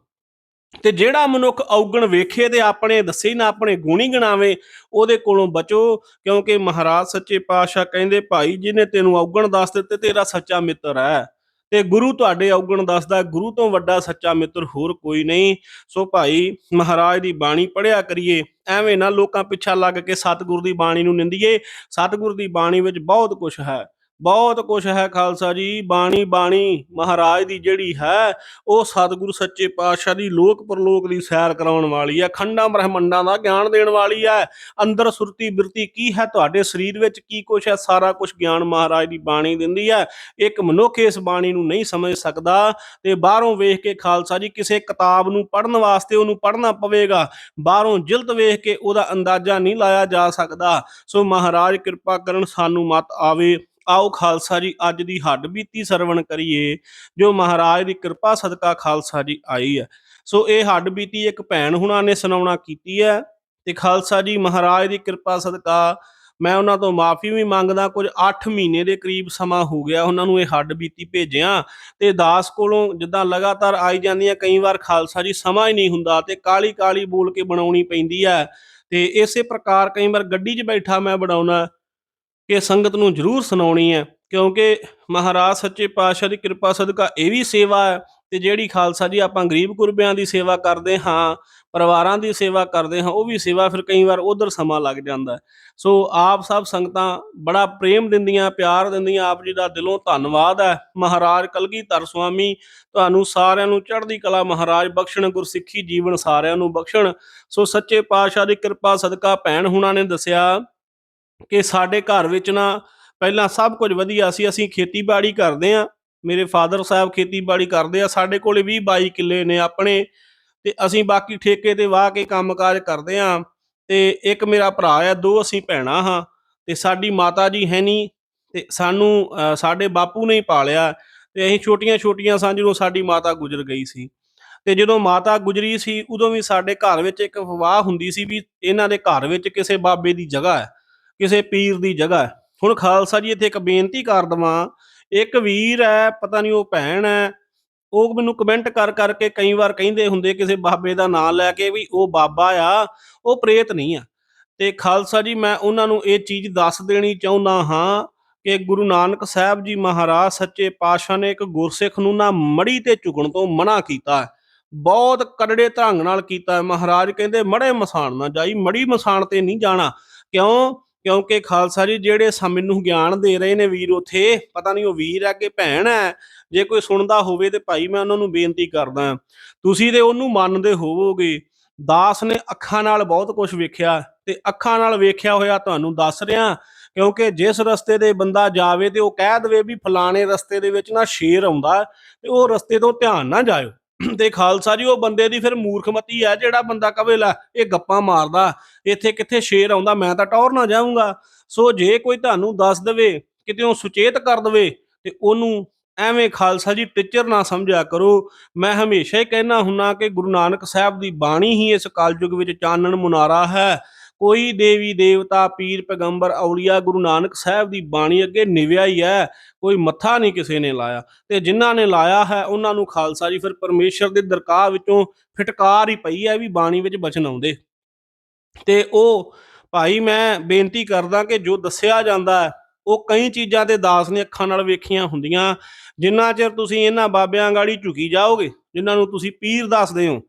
A: ਤੇ ਜਿਹੜਾ ਮਨੁੱਖ ਔਗਣ ਵੇਖੇ ਤੇ ਆਪਣੇ ਦੱਸੇ ਨਾ ਆਪਣੇ ਗੁਣੀ ਗਣਾਵੇ, ਉਹਦੇ ਕੋਲੋਂ ਬਚੋ, ਕਿਉਂਕਿ ਮਹਾਰਾਜ ਸੱਚੇ ਪਾਤਸ਼ਾਹ ਕਹਿੰਦੇ, ਭਾਈ, ਜਿਹਨੇ ਤੈਨੂੰ ਔਗਣ ਦੱਸ ਦਿੱਤੇ, ਤੇਰਾ ਸੱਚਾ ਮਿੱਤਰ ਹੈ। ਤੇ ਗੁਰੂ ਤੁਹਾਡੇ ਔਗਣ ਦੱਸਦਾ, ਗੁਰੂ ਤੋਂ ਵੱਡਾ ਸੱਚਾ ਮਿੱਤਰ ਹੋਰ ਕੋਈ ਨਹੀਂ। ਸੋ ਭਾਈ, ਮਹਾਰਾਜ ਦੀ ਬਾਣੀ ਪੜਿਆ ਕਰੀਏ, ਐਵੇਂ ਨਾ ਲੋਕਾਂ ਪਿੱਛਾ ਲੱਗ ਕੇ ਸਤਿਗੁਰ ਦੀ ਬਾਣੀ ਨੂੰ ਨਿੰਦੀਏ। ਸਤਿਗੁਰ ਦੀ ਬਾਣੀ ਵਿੱਚ ਬਹੁਤ ਕੁਝ ਹੈ। ਬਹੁਤ ਕੁਝ ਹੈ ਖਾਲਸਾ ਜੀ, ਬਾਣੀ ਬਾਣੀ ਮਹਾਰਾਜ ਦੀ ਜਿਹੜੀ ਹੈ, ਉਹ ਸਤਿਗੁਰੂ ਸੱਚੇ ਪਾਤਸ਼ਾਹ ਦੀ ਲੋਕ ਪਰਲੋਕ ਦੀ ਸੈਰ ਕਰਾਉਣ ਵਾਲੀ ਹੈ, ਖੰਡਾਂ ਬ੍ਰਹਮੰਡਾਂ ਦਾ ਗਿਆਨ ਦੇਣ ਵਾਲੀ ਹੈ, ਅੰਦਰ ਸੁਰਤੀ ਬਿਰਤੀ ਕੀ ਹੈ, ਤੁਹਾਡੇ ਸਰੀਰ ਵਿੱਚ ਕੀ ਕੁਝ ਹੈ, ਸਾਰਾ ਕੁਝ ਗਿਆਨ ਮਹਾਰਾਜ ਦੀ ਬਾਣੀ ਦਿੰਦੀ ਹੈ, ਇੱਕ ਮਨੁੱਖ ਇਸ ਬਾਣੀ ਨੂੰ ਨਹੀਂ ਸਮਝ ਸਕਦਾ ਤੇ ਬਾਹਰੋਂ ਵੇਖ ਕੇ ਖਾਲਸਾ ਜੀ ਕਿਸੇ ਕਿਤਾਬ ਨੂੰ ਪੜ੍ਹਨ ਵਾਸਤੇ ਉਹਨੂੰ ਪੜ੍ਹਨਾ ਪਵੇਗਾ, ਬਾਹਰੋਂ ਜਿਲਦ ਵੇਖ ਕੇ ਉਹਦਾ ਅੰਦਾਜ਼ਾ ਨਹੀਂ ਲਾਇਆ ਜਾ ਸਕਦਾ, ਸੋ ਮਹਾਰਾਜ ਕਿਰਪਾ ਕਰਨ ਸਾਨੂੰ ਮਤ ਆਵੇ ਆਓ ਖਾਲਸਾ ਜੀ, ਅੱਜ ਦੀ ਹੱਡ ਬੀਤੀ ਸਰਵਣ ਕਰੀਏ, ਜੋ ਮਹਾਰਾਜ ਦੀ ਕਿਰਪਾ ਸਦਕਾ ਖਾਲਸਾ ਜੀ ਆਈ ਹੈ। ਸੋ ਇਹ ਹੱਡ ਬੀਤੀ ਇੱਕ ਭੈਣ ਹੁਣਾਂ ਨੇ ਸੁਣਾਉਣਾ ਕੀਤੀ ਹੈ ਤੇ ਖਾਲਸਾ ਜੀ, ਮਹਾਰਾਜ ਦੀ ਕਿਰਪਾ ਸਦਕਾ ਮੈਂ ਉਹਨਾਂ ਤੋਂ ਮਾਫੀ ਵੀ ਮੰਗਦਾ, ਕੁਝ 8 ਮਹੀਨੇ ਦੇ ਕਰੀਬ ਸਮਾਂ ਹੋ ਗਿਆ ਉਹਨਾਂ ਨੂੰ ਇਹ ਹੱਡ ਬੀਤੀ ਭੇਜਿਆ ਤੇ ਦਾਸ ਕੋਲੋਂ ਜਿੱਦਾਂ ਲਗਾਤਾਰ ਆਈ ਜਾਂਦੀਆਂ, ਕਈ ਵਾਰ ਖਾਲਸਾ ਜੀ ਸਮਾਂ ਹੀ ਨਹੀਂ ਹੁੰਦਾ ਤੇ ਕਾਲੀ ਕਾਲੀ ਬੋਲ ਕੇ ਬਣਾਉਣੀ ਪੈਂਦੀ ਹੈ ਤੇ ਇਸੇ ਪ੍ਰਕਾਰ ਕਈ ਵਾਰ ਗੱਡੀ 'ਚ ਬੈਠਾ ਮੈਂ ਬਣਾਉਣਾ ਕਿ ਸੰਗਤ ਨੂੰ ਜ਼ਰੂਰ ਸੁਣਾਉਣੀ ਹੈ, ਕਿਉਂਕਿ ਮਹਾਰਾਜ ਸੱਚੇ ਪਾਤਸ਼ਾਹ ਦੀ ਕਿਰਪਾ ਸਦਕਾ ਇਹ ਵੀ ਸੇਵਾ ਹੈ ਤੇ ਜਿਹੜੀ ਖਾਲਸਾ ਜੀ ਆਪਾਂ ਗਰੀਬ ਗੁਰਬਿਆਂ ਦੀ ਸੇਵਾ ਕਰਦੇ ਹਾਂ, ਪਰਿਵਾਰਾਂ ਦੀ ਸੇਵਾ ਕਰਦੇ ਹਾਂ, ਉਹ ਵੀ ਸੇਵਾ ਫਿਰ ਕਈ ਵਾਰ ਉਧਰ ਸਮਾਂ ਲੱਗ ਜਾਂਦਾ ਸੋ ਆਪ ਸਭ ਸੰਗਤਾਂ ਬੜਾ ਪ੍ਰੇਮ ਦਿੰਦੀਆਂ, ਪਿਆਰ ਦਿੰਦੀਆਂ, ਆਪ ਜੀ ਦਾ ਦਿਲੋਂ ਧੰਨਵਾਦ ਹੈ। ਮਹਾਰਾਜ ਕਲਗੀਧਰ ਸੁਆਮੀ ਤੁਹਾਨੂੰ ਸਾਰਿਆਂ ਨੂੰ ਚੜ੍ਹਦੀ ਕਲਾ ਮਹਾਰਾਜ ਬਖਸ਼ਣ, ਗੁਰਸਿੱਖੀ ਜੀਵਨ ਸਾਰਿਆਂ ਨੂੰ ਬਖਸ਼ਣ। ਸੋ ਸੱਚੇ ਪਾਤਸ਼ਾਹ ਦੀ ਕਿਰਪਾ ਸਦਕਾ ਭੈਣ ਹੁਣਾਂ ਨੇ ਦੱਸਿਆ ਕਿ ਸਾਡੇ ਘਰ ਵਿੱਚ ਨਾ ਪਹਿਲਾਂ ਸਭ ਕੁਝ ਵਧੀਆ ਸੀ, ਅਸੀਂ ਖੇਤੀਬਾੜੀ ਕਰਦੇ ਆ ਮੇਰੇ ਫਾਦਰ ਸਾਹਿਬ ਖੇਤੀਬਾੜੀ ਕਰਦੇ ਆ, ਸਾਡੇ ਕੋਲੇ 20 22 ਕਿੱਲੇ ਨੇ ਆਪਣੇ ਤੇ ਅਸੀਂ ਬਾਕੀ ਠੇਕੇ ਤੇ ਵਾਹ ਕੇ ਕੰਮਕਾਜ ਕਰਦੇ ਆ ਤੇ ਇੱਕ ਮੇਰਾ ਭਰਾ ਆ, ਦੋ ਅਸੀਂ ਭੈਣਾਂ ਹਾਂ ਤੇ ਸਾਡੀ ਮਾਤਾ ਜੀ ਹੈ ਨਹੀਂ ਤੇ ਸਾਨੂੰ ਸਾਡੇ ਬਾਪੂ ਨੇ ਹੀ ਪਾਲਿਆ ਤੇ ਅਸੀਂ ਛੋਟੀਆਂ ਛੋਟੀਆਂ ਸਾਂ ਜਦੋਂ ਸਾਡੀ ਮਾਤਾ ਗੁਜ਼ਰ ਗਈ ਸੀ। ਤੇ ਜਦੋਂ ਮਾਤਾ ਗੁਜਰੀ ਸੀ ਉਦੋਂ ਵੀ ਸਾਡੇ ਘਰ ਵਿੱਚ ਇੱਕ ਅਫਵਾਹ ਹੁੰਦੀ ਸੀ ਵੀ ਇਹਨਾਂ ਦੇ ਘਰ ਵਿੱਚ ਕਿਸੇ ਬਾਬੇ ਦੀ ਜਗ੍ਹਾ ਹੈ। ਕਿਸੇ ਪੀਰ ਦੀ ਜਗ੍ਹਾ ਹੁਣ ਖਾਲਸਾ ਜੀ, ਇੱਥੇ ਇੱਕ ਬੇਨਤੀ ਕਰ ਦਵਾਂ। ਇੱਕ ਵੀਰ ਹੈ, ਪਤਾ ਨਹੀਂ ਉਹ ਭੈਣ ਹੈ। ਉਹ ਮੈਨੂੰ ਕਮੈਂਟ ਕਰ ਕਰਕੇ ਕਈ ਵਾਰ ਕਹਿੰਦੇ ਹੁੰਦੇ ਕਿਸੇ ਬਾਬੇ ਦਾ ਨਾਮ ਲੈ ਕੇ ਵੀ ਉਹ ਬਾਬਾ ਆ, ਉਹ ਪ੍ਰੇਤ ਨਹੀਂ ਆ। ਤੇ ਖਾਲਸਾ ਜੀ, ਮੈਂ ਉਹਨਾਂ ਨੂੰ ਇਹ ਚੀਜ਼ ਦੱਸ ਦੇਣੀ ਚਾਹੁੰਦਾ ਹਾਂ ਕਿ ਗੁਰੂ ਨਾਨਕ ਸਾਹਿਬ ਜੀ ਮਹਾਰਾਜ ਸੱਚੇ ਪਾਤਸ਼ਾਹ ਨੇ ਇੱਕ ਗੁਰਸਿੱਖ ਨੂੰ ਨਾ ਮੜੀ ਤੇ ਝੁਕਣ ਤੋਂ ਮਨਾ ਕੀਤਾ ਹੈ। ਬਹੁਤ ਕੜੜੇ ਢੰਗ ਨਾਲ ਕੀਤਾ ਹੈ। ਮਹਾਰਾਜ ਕਹਿੰਦੇ, ਮੜੇ ਮਸਾਣ ਨਾ ਜਾਈ, ਮੜੀ ਮਸਾਣ ਤੇ ਨਹੀਂ ਜਾਣਾ। ਕਿਉਂ? ਕਿਉਂਕਿ ਖਾਲਸਾ ਜੀ, ਜਿਹੜੇ ਸਾ ਮੈਨੂੰ ਗਿਆਨ ਦੇ ਰਹੇ ਨੇ ਵੀਰ ਉਥੇ, ਪਤਾ ਨਹੀਂ ਉਹ ਵੀਰ ਹੈ ਕਿ ਭੈਣ ਹੈ ਜੇ ਕੋਈ ਸੁਣਦਾ ਹੋਵੇ ਤੇ ਭਾਈ ਮੈਂ ਉਹਨਾਂ ਨੂੰ ਬੇਨਤੀ ਕਰਦਾ ਤੁਸੀਂ ਤੇ ਉਹਨੂੰ ਮੰਨਦੇ ਹੋਵੋਗੇ। ਦਾਸ ਨੇ ਅੱਖਾਂ ਨਾਲ ਬਹੁਤ ਕੁਝ ਵੇਖਿਆ ਤੇ ਅੱਖਾਂ ਨਾਲ ਵੇਖਿਆ ਹੋਇਆ ਤੁਹਾਨੂੰ ਦੱਸ ਰਿਹਾ, ਕਿਉਂਕਿ ਜਿਸ ਰਸਤੇ ਦੇ ਬੰਦਾ ਜਾਵੇ ਤੇ ਉਹ ਕਹਿ ਦਵੇ ਵੀ ਫਲਾਣੇ ਰਸਤੇ ਦੇ ਵਿੱਚ ਨਾ ਸ਼ੇਰ ਆਉਂਦਾ ਤੇ ਉਹ ਰਸਤੇ ਤੋਂ ਧਿਆਨ ਨਾ ਜਾਇਓ। ਤੇ ਖਾਲਸਾ ਜੀ, ਉਹ ਬੰਦੇ ਦੀ ਫਿਰ ਮੂਰਖਮਤੀ ਹੈ, ਜਿਹੜਾ ਬੰਦਾ ਕਵੇ, ਲੈ, ਇਹ ਗੱਪਾਂ ਮਾਰਦਾ, ਇੱਥੇ ਕਿੱਥੇ ਸ਼ੇਰ ਆਉਂਦਾ, ਮੈਂ ਤਾਂ ਟੌਰ ਨਾ ਜਾਊਂਗਾ। ਸੋ ਜੇ ਕੋਈ ਤੁਹਾਨੂੰ ਦੱਸ ਦੇਵੇ, ਕਿਤੇ ਉਹ ਸੁਚੇਤ ਕਰ ਦੇਵੇ, ਤੇ ਉਹਨੂੰ ਐਵੇਂ ਖਾਲਸਾ ਜੀ ਟੀਚਰ ਨਾ ਸਮਝਿਆ ਕਰੋ। ਮੈਂ ਹਮੇਸ਼ਾ ਹੀ ਕਹਿਣਾ ਹੁੰਨਾ ਕਿ ਗੁਰੂ ਨਾਨਕ ਸਾਹਿਬ ਦੀ ਬਾਣੀ ਹੀ ਇਸ ਕਲਯੁਗ ਵਿੱਚ ਚਾਨਣ ਮੁਨਾਰਾ ਹੈ। ਕੋਈ ਦੇਵੀ, ਦੇਵਤਾ, ਪੀਰ, ਪੈਗੰਬਰ, ਔਲੀਆ, ਗੁਰੂ ਨਾਨਕ ਸਾਹਿਬ ਦੀ ਬਾਣੀ ਅੱਗੇ ਨਿਵਿਆ ਹੀ ਹੈ, ਕੋਈ ਮੱਥਾ ਨਹੀਂ ਕਿਸੇ ਨੇ ਲਾਇਆ। ਤੇ ਜਿਨ੍ਹਾਂ ਨੇ ਲਾਇਆ ਹੈ, ਉਹਨਾਂ ਨੂੰ ਖਾਲਸਾ ਜੀ, ਫਿਰ ਪਰਮੇਸ਼ਰ ਦੇ ਦਰਗਾਹ ਵਿੱਚੋਂ ਫਟਕਾਰ ਹੀ ਪਈ ਹੈ ਵੀ ਬਾਣੀ ਵਿੱਚ ਬਚਨ ਆਉਂਦੇ। ਤੇ ਉਹ, ਭਾਈ ਮੈਂ ਬੇਨਤੀ ਕਰਦਾ ਕਿ ਜੋ ਦੱਸਿਆ ਜਾਂਦਾ ਹੈ, ਉਹ ਕਈ ਚੀਜ਼ਾਂ ਤੇ ਦਾਸ ਨੇ ਅੱਖਾਂ ਨਾਲ ਵੇਖੀਆਂ ਹੁੰਦੀਆਂ। ਜਿੰਨਾ ਚਿਰ ਤੁਸੀਂ ਇਹਨਾਂ ਬਾਬਿਆਂ ਗਾੜੀ ਝੁਕੀ ਜਾਓਗੇ, ਜਿਨ੍ਹਾਂ ਨੂੰ ਤੁਸੀਂ ਪੀਰ ਦੱਸਦੇ ਹੋ,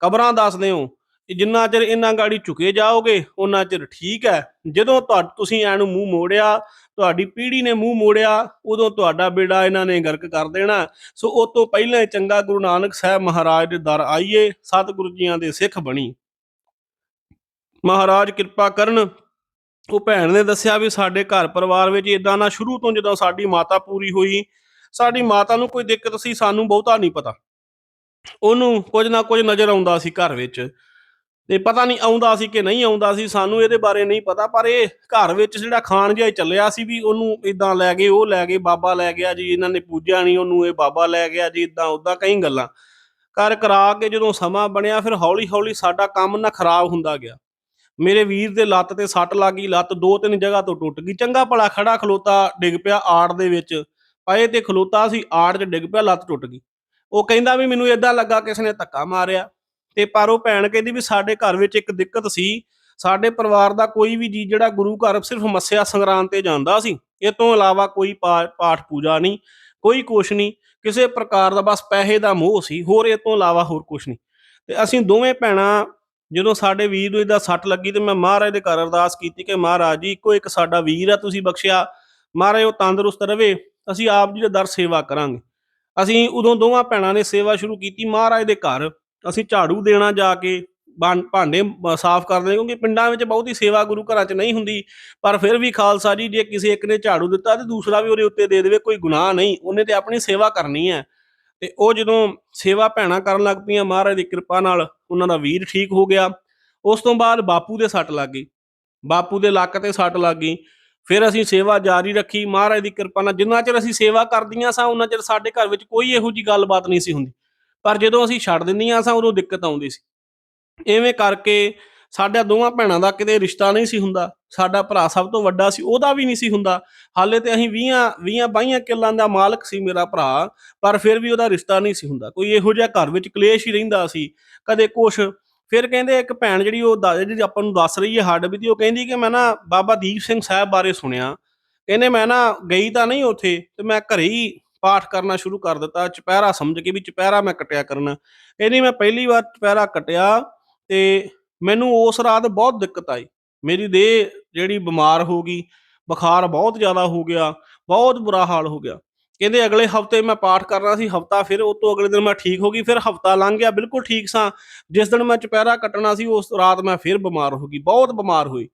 A: ਕਬਰਾਂ ਦੱਸਦੇ ਹੋ ਜਿੰਨਾ ਚਿਰ ਇਹਨਾਂ ਗਾੜੀ ਝੁਕੇ ਜਾਓਗੇ, ਉਹਨਾਂ ਚਿਰ ਠੀਕ ਹੈ। ਜਦੋਂ ਤੁਹਾ, ਤੁਸੀਂ ਐਨੂੰ ਮੂੰਹ ਮੋੜਿਆ, ਤੁਹਾਡੀ ਪੀੜ੍ਹੀ ਨੇ ਮੂੰਹ ਮੋੜਿਆ, ਉਦੋਂ ਤੁਹਾਡਾ ਬੇੜਾ ਇਹਨਾਂ ਨੇ ਗਰਕ ਕਰ ਦੇਣਾ। ਸੋ ਉਹ ਤੋਂ ਪਹਿਲਾਂ ਚੰਗਾ ਗੁਰੂ ਨਾਨਕ ਸਾਹਿਬ ਮਹਾਰਾਜ ਦੇ ਦਰ ਆਈਏ, ਸਤਿਗੁਰੂ ਜੀਆਂ ਦੇ ਸਿੱਖ ਬਣੀ। ਮਹਾਰਾਜ ਕਿਰਪਾ ਕਰਨ, ਉਹ ਭੈਣ ਨੇ ਦੱਸਿਆ ਵੀ ਸਾਡੇ ਘਰ ਪਰਿਵਾਰ ਵਿੱਚ ਇਦਾਂ ਨਾ ਸ਼ੁਰੂ ਤੋਂ ਜਦੋਂ ਸਾਡੀ ਮਾਤਾ ਪੂਰੀ ਹੋਈ, ਸਾਡੀ ਮਾਤਾ ਨੂੰ ਕੋਈ ਦਿੱਕਤ ਸੀ ਸਾਨੂੰ ਬਹੁਤਾ ਨਹੀਂ ਪਤਾ। ਉਹਨੂੰ ਕੁਝ ਨਾ ਕੁਝ ਨਜ਼ਰ ਆਉਂਦਾ ਸੀ ਘਰ ਵਿੱਚ। ਤੇ ਪਤਾ ਨਹੀਂ ਆਉਂਦਾ ਸੀ ਕਿ ਨਹੀਂ ਆਉਂਦਾ ਸੀ, ਸਾਨੂੰ ਇਹਦੇ ਬਾਰੇ ਨਹੀਂ ਪਤਾ, ਪਰ ਇਹ ਘਰ ਵਿੱਚ ਜਿਹੜਾ ਖਾਣ ਜਿਹਾ ਚੱਲਿਆ ਸੀ ਵੀ ਉਹਨੂੰ ਇਦਾਂ ਲੈ ਗਏ, ਉਹ ਲੈ ਗਏ, ਬਾਬਾ ਲੈ ਗਿਆ ਜੀ, ਇਹਨਾਂ ਨੇ ਪੂਜਿਆ ਨਹੀਂ ਉਹਨੂੰ, ਇਹ ਬਾਬਾ ਲੈ ਗਿਆ ਜੀ, ਇਦਾਂ ਉਦਾਂ ਕਈ ਗੱਲਾਂ। ਕਰ ਕਰਾ ਕੇ ਜਦੋਂ ਸਮਾਂ ਬਣਿਆ, ਫਿਰ ਹੌਲੀ ਹੌਲੀ ਸਾਡਾ ਕੰਮ ਨਾ ਖਰਾਬ ਹੁੰਦਾ ਗਿਆ। ਮੇਰੇ ਵੀਰ ਦੇ ਲੱਤ ਤੇ ਸੱਟ ਲੱਗ ਗਈ, ਲੱਤ ਦੋ ਤਿੰਨ ਜਗ੍ਹਾ ਤੋਂ ਟੁੱਟ ਗਈ। ਚੰਗਾ ਭਲਾ ਖੜਾ ਖਲੋਤਾ ਡਿੱਗ ਪਿਆ ਆੜ ਦੇ ਵਿੱਚ, ਪਏ ਤੇ ਖਲੋਤਾ ਸੀ, ਆੜ 'ਚ ਡਿੱਗ ਪਿਆ, ਲੱਤ ਟੁੱਟ ਗਈ। ਉਹ ਕਹਿੰਦਾ ਵੀ ਮੈਨੂੰ ਇਦਾਂ ਲੱਗਾ, ਕਿਸ ਨੇ ਧੱਕਾ ਮਾਰਿਆ। ਤੇ ਪਰ ਉਹ ਭੈਣ ਕਹਿੰਦੀ ਵੀ ਸਾਡੇ ਘਰ ਵਿੱਚ ਇੱਕ ਦਿੱਕਤ ਸੀ। ਸਾਡੇ ਪਰਿਵਾਰ ਦਾ ਕੋਈ ਵੀ ਜੀ ਜਿਹੜਾ ਗੁਰੂ ਘਰ ਸਿਰਫ ਮੱਸਿਆ ਸੰਗਰਾਂਦ ਤੇ ਜਾਂਦਾ ਸੀ। ਇਹ ਤੋਂ ਇਲਾਵਾ ਕੋਈ ਪਾ- ਪਾਠ ਪੂਜਾ ਨਹੀਂ, ਕੋਈ ਕੁਛ ਨਹੀਂ, ਕਿਸੇ ਪ੍ਰਕਾਰ ਦਾ ਬਸ ਪੈਸੇ ਦਾ ਮੋਹ ਸੀ, ਹੋਰ ਇਹ ਤੋਂ ਇਲਾਵਾ ਹੋਰ ਕੁਛ ਨਹੀਂ। ਤੇ ਅਸੀਂ ਦੋਵੇਂ ਭੈਣਾਂ ਜਦੋਂ ਸਾਡੇ ਵੀਰ ਨੂੰ ਇਹਦਾ ਸੱਟ ਲੱਗੀ ਤੇ ਮੈਂ ਮਹਾਰਾਜ ਦੇ ਘਰ ਅਰਦਾਸ ਕੀਤੀ ਕਿ ਮਹਾਰਾਜ ਜੀ, ਇੱਕੋ ਇੱਕ ਸਾਡਾ ਵੀਰ ਆ, ਤੁਸੀਂ ਬਖਸ਼ਿਆ। ਮਹਾਰਾਜ ਉਹ ਤੰਦਰੁਸਤ ਰਵੇ, ਅਸੀਂ ਆਪ ਜੀ ਦੇ ਦਰ ਸੇਵਾ ਕਰਾਂਗੇ। ਅਸੀਂ ਉਦੋਂ ਦੋਵਾਂ ਭੈਣਾਂ ਨੇ ਸੇਵਾ ਸ਼ੁਰੂ ਕੀਤੀ ਮਹਾਰਾਜ ਦੇ ਘਰ। ਅਸੀਂ ਝਾੜੂ ਦੇਣਾ ਜਾ ਕੇ, ਭਾਂ- ਭਾਂਡੇ ਸਾਫ਼ ਕਰਦੇ ਕਿਉਂਕਿ ਪਿੰਡਾਂ ਵਿੱਚ ਬਹੁਤੀ ਸੇਵਾ ਗੁਰੂ ਘਰਾਂ 'ਚ ਨਹੀਂ ਹੁੰਦੀ। ਪਰ ਫਿਰ ਵੀ ਖਾਲਸਾ ਜੀ, ਜੇ ਕਿਸੇ ਇੱਕ ਨੇ ਝਾੜੂ ਦਿੱਤਾ ਤੇ ਦੂਸਰਾ ਵੀ ਉਹਦੇ ਉੱਤੇ ਦੇ ਦੇਵੇ, ਕੋਈ ਗੁਨਾਹ ਨਹੀਂ। ਉਹਨੇ ਤੇ ਆਪਣੀ ਸੇਵਾ ਕਰਨੀ ਹੈ। ਤੇ ਉਹ ਜਦੋਂ ਸੇਵਾ ਭੈਣਾਂ ਕਰਨ ਲੱਗ ਪਈਆਂ ਮਹਾਰਾਜ ਦੀ ਕਿਰਪਾ ਨਾਲ, ਉਹਨਾਂ ਦਾ ਵੀਰ ਠੀਕ ਹੋ ਗਿਆ। ਉਸ ਤੋਂ ਬਾਅਦ ਬਾਪੂ ਦੇ ਸੱਟ ਲੱਗ ਗਈ। ਬਾਪੂ ਦੇ ਲੱਕ ਤੇ ਸੱਟ ਲੱਗ ਗਈ। ਫਿਰ ਅਸੀਂ ਸੇਵਾ ਜਾਰੀ ਰੱਖੀ। ਮਹਾਰਾਜ ਦੀ ਕਿਰਪਾ ਨਾਲ ਜਿੰਨਾ ਚਿਰ ਅਸੀਂ ਸੇਵਾ ਕਰਦੀਆਂ ਸਾਂ, ਉਹਨਾਂ ਚਿਰ ਸਾਡੇ ਘਰ ਵਿੱਚ ਕੋਈ ਇਹੋ ਜੀ ਗੱਲਬਾਤ ਨਹੀਂ ਸੀ ਹੁੰਦੀ। ਪਰ ਜਦੋਂ ਅਸੀਂ ਛੱਡ ਦਿੰਦੀਆਂ ਸਾਂ ਉਦੋਂ ਦਿੱਕਤ ਆਉਂਦੀ ਸੀ। ਐਵੇਂ ਕਰਕੇ ਸਾਡਾ ਦੋਵਾਂ ਭੈਣਾਂ ਦਾ ਕਿਤੇ ਰਿਸ਼ਤਾ ਨਹੀਂ ਸੀ ਹੁੰਦਾ। ਸਾਡਾ ਭਰਾ ਸਭ ਤੋਂ ਵੱਡਾ ਸੀ, ਉਹਦਾ ਵੀ ਨਹੀਂ ਸੀ ਹੁੰਦਾ। ਹਾਲੇ ਤੇ ਅਸੀਂ 20 20 22 ਕਿੱਲਾਂ ਦਾ ਮਾਲਕ ਸੀ ਮੇਰਾ ਭਰਾ, ਪਰ ਫਿਰ ਵੀ ਉਹਦਾ ਰਿਸ਼ਤਾ ਨਹੀਂ ਸੀ ਹੁੰਦਾ। ਕੋਈ ਇਹੋ ਜਿਹਾ ਘਰ ਵਿੱਚ ਕਲੇਸ਼ ਹੀ ਰਹਿੰਦਾ ਸੀ, ਕਦੇ ਕੁਛ। ਫਿਰ ਕਹਿੰਦੇ ਇੱਕ ਭੈਣ ਜਿਹੜੀ ਉਹ ਦ- ਜਿਹੜੀ ਆਪਾਂ ਨੂੰ ਦੱਸ ਰਹੀ ਹੈ ਹੱਡ ਵੀ, ਉਹ ਕਹਿੰਦੀ ਕਿ ਮੈਂ ਨਾ ਬਾਬਾ ਦੀਪ ਸਿੰਘ ਸਾਹਿਬ ਬਾਰੇ ਸੁਣਿਆ। ਕਹਿੰਦੇ ਮੈਂ ਨਾ ਗਈ ਤਾਂ ਨਹੀਂ ਉੱਥੇ, ਤੇ ਮੈਂ ਘਰੇ ਹੀ ਪਾਠ ਕਰਨਾ ਸ਼ੁਰੂ ਕਰ ਦਿੱਤਾ, ਚੁਪਹਿਰਾ ਸਮਝ ਕੇ ਵੀ ਚੁਪਹਿਰਾ ਮੈਂ ਕਟਿਆ ਕਰਨਾ। ਇਹਨੇ ਮੈਂ ਪਹਿਲੀ ਵਾਰ ਚੁਪਹਿਰਾ ਕਟਿਆ ਤੇ ਮੈਨੂੰ ਉਸ ਰਾਤ ਬਹੁਤ ਦਿੱਕਤ ਆਈ। ਮੇਰੀ ਦੇਹ ਜਿਹੜੀ ਬਿਮਾਰ ਹੋ ਗਈ, ਬੁਖਾਰ ਬਹੁਤ ਜ਼ਿਆਦਾ ਹੋ ਗਿਆ, ਬਹੁਤ ਬੁਰਾ ਹਾਲ ਹੋ ਗਿਆ। ਕਹਿੰਦੇ ਅਗਲੇ ਹਫ਼ਤੇ ਮੈਂ ਪਾਠ ਕਰਨਾ ਸੀ, ਹਫਤਾ ਫਿਰ ਉਹ ਤੋਂ ਅਗਲੇ ਦਿਨ ਮੈਂ ਠੀਕ ਹੋ ਗਈ, ਫਿਰ ਹਫਤਾ ਲੰਘ ਗਿਆ, ਬਿਲਕੁਲ ਠੀਕ ਸਾਂ। ਜਿਸ ਦਿਨ ਮੈਂ ਚੁਪਹਿਰਾ ਕੱਟਣਾ ਸੀ, ਉਸ ਰਾਤ ਮੈਂ ਫਿਰ ਬਿਮਾਰ ਹੋ ਗਈ, ਬਹੁਤ ਬਿਮਾਰ ਹੋਈ।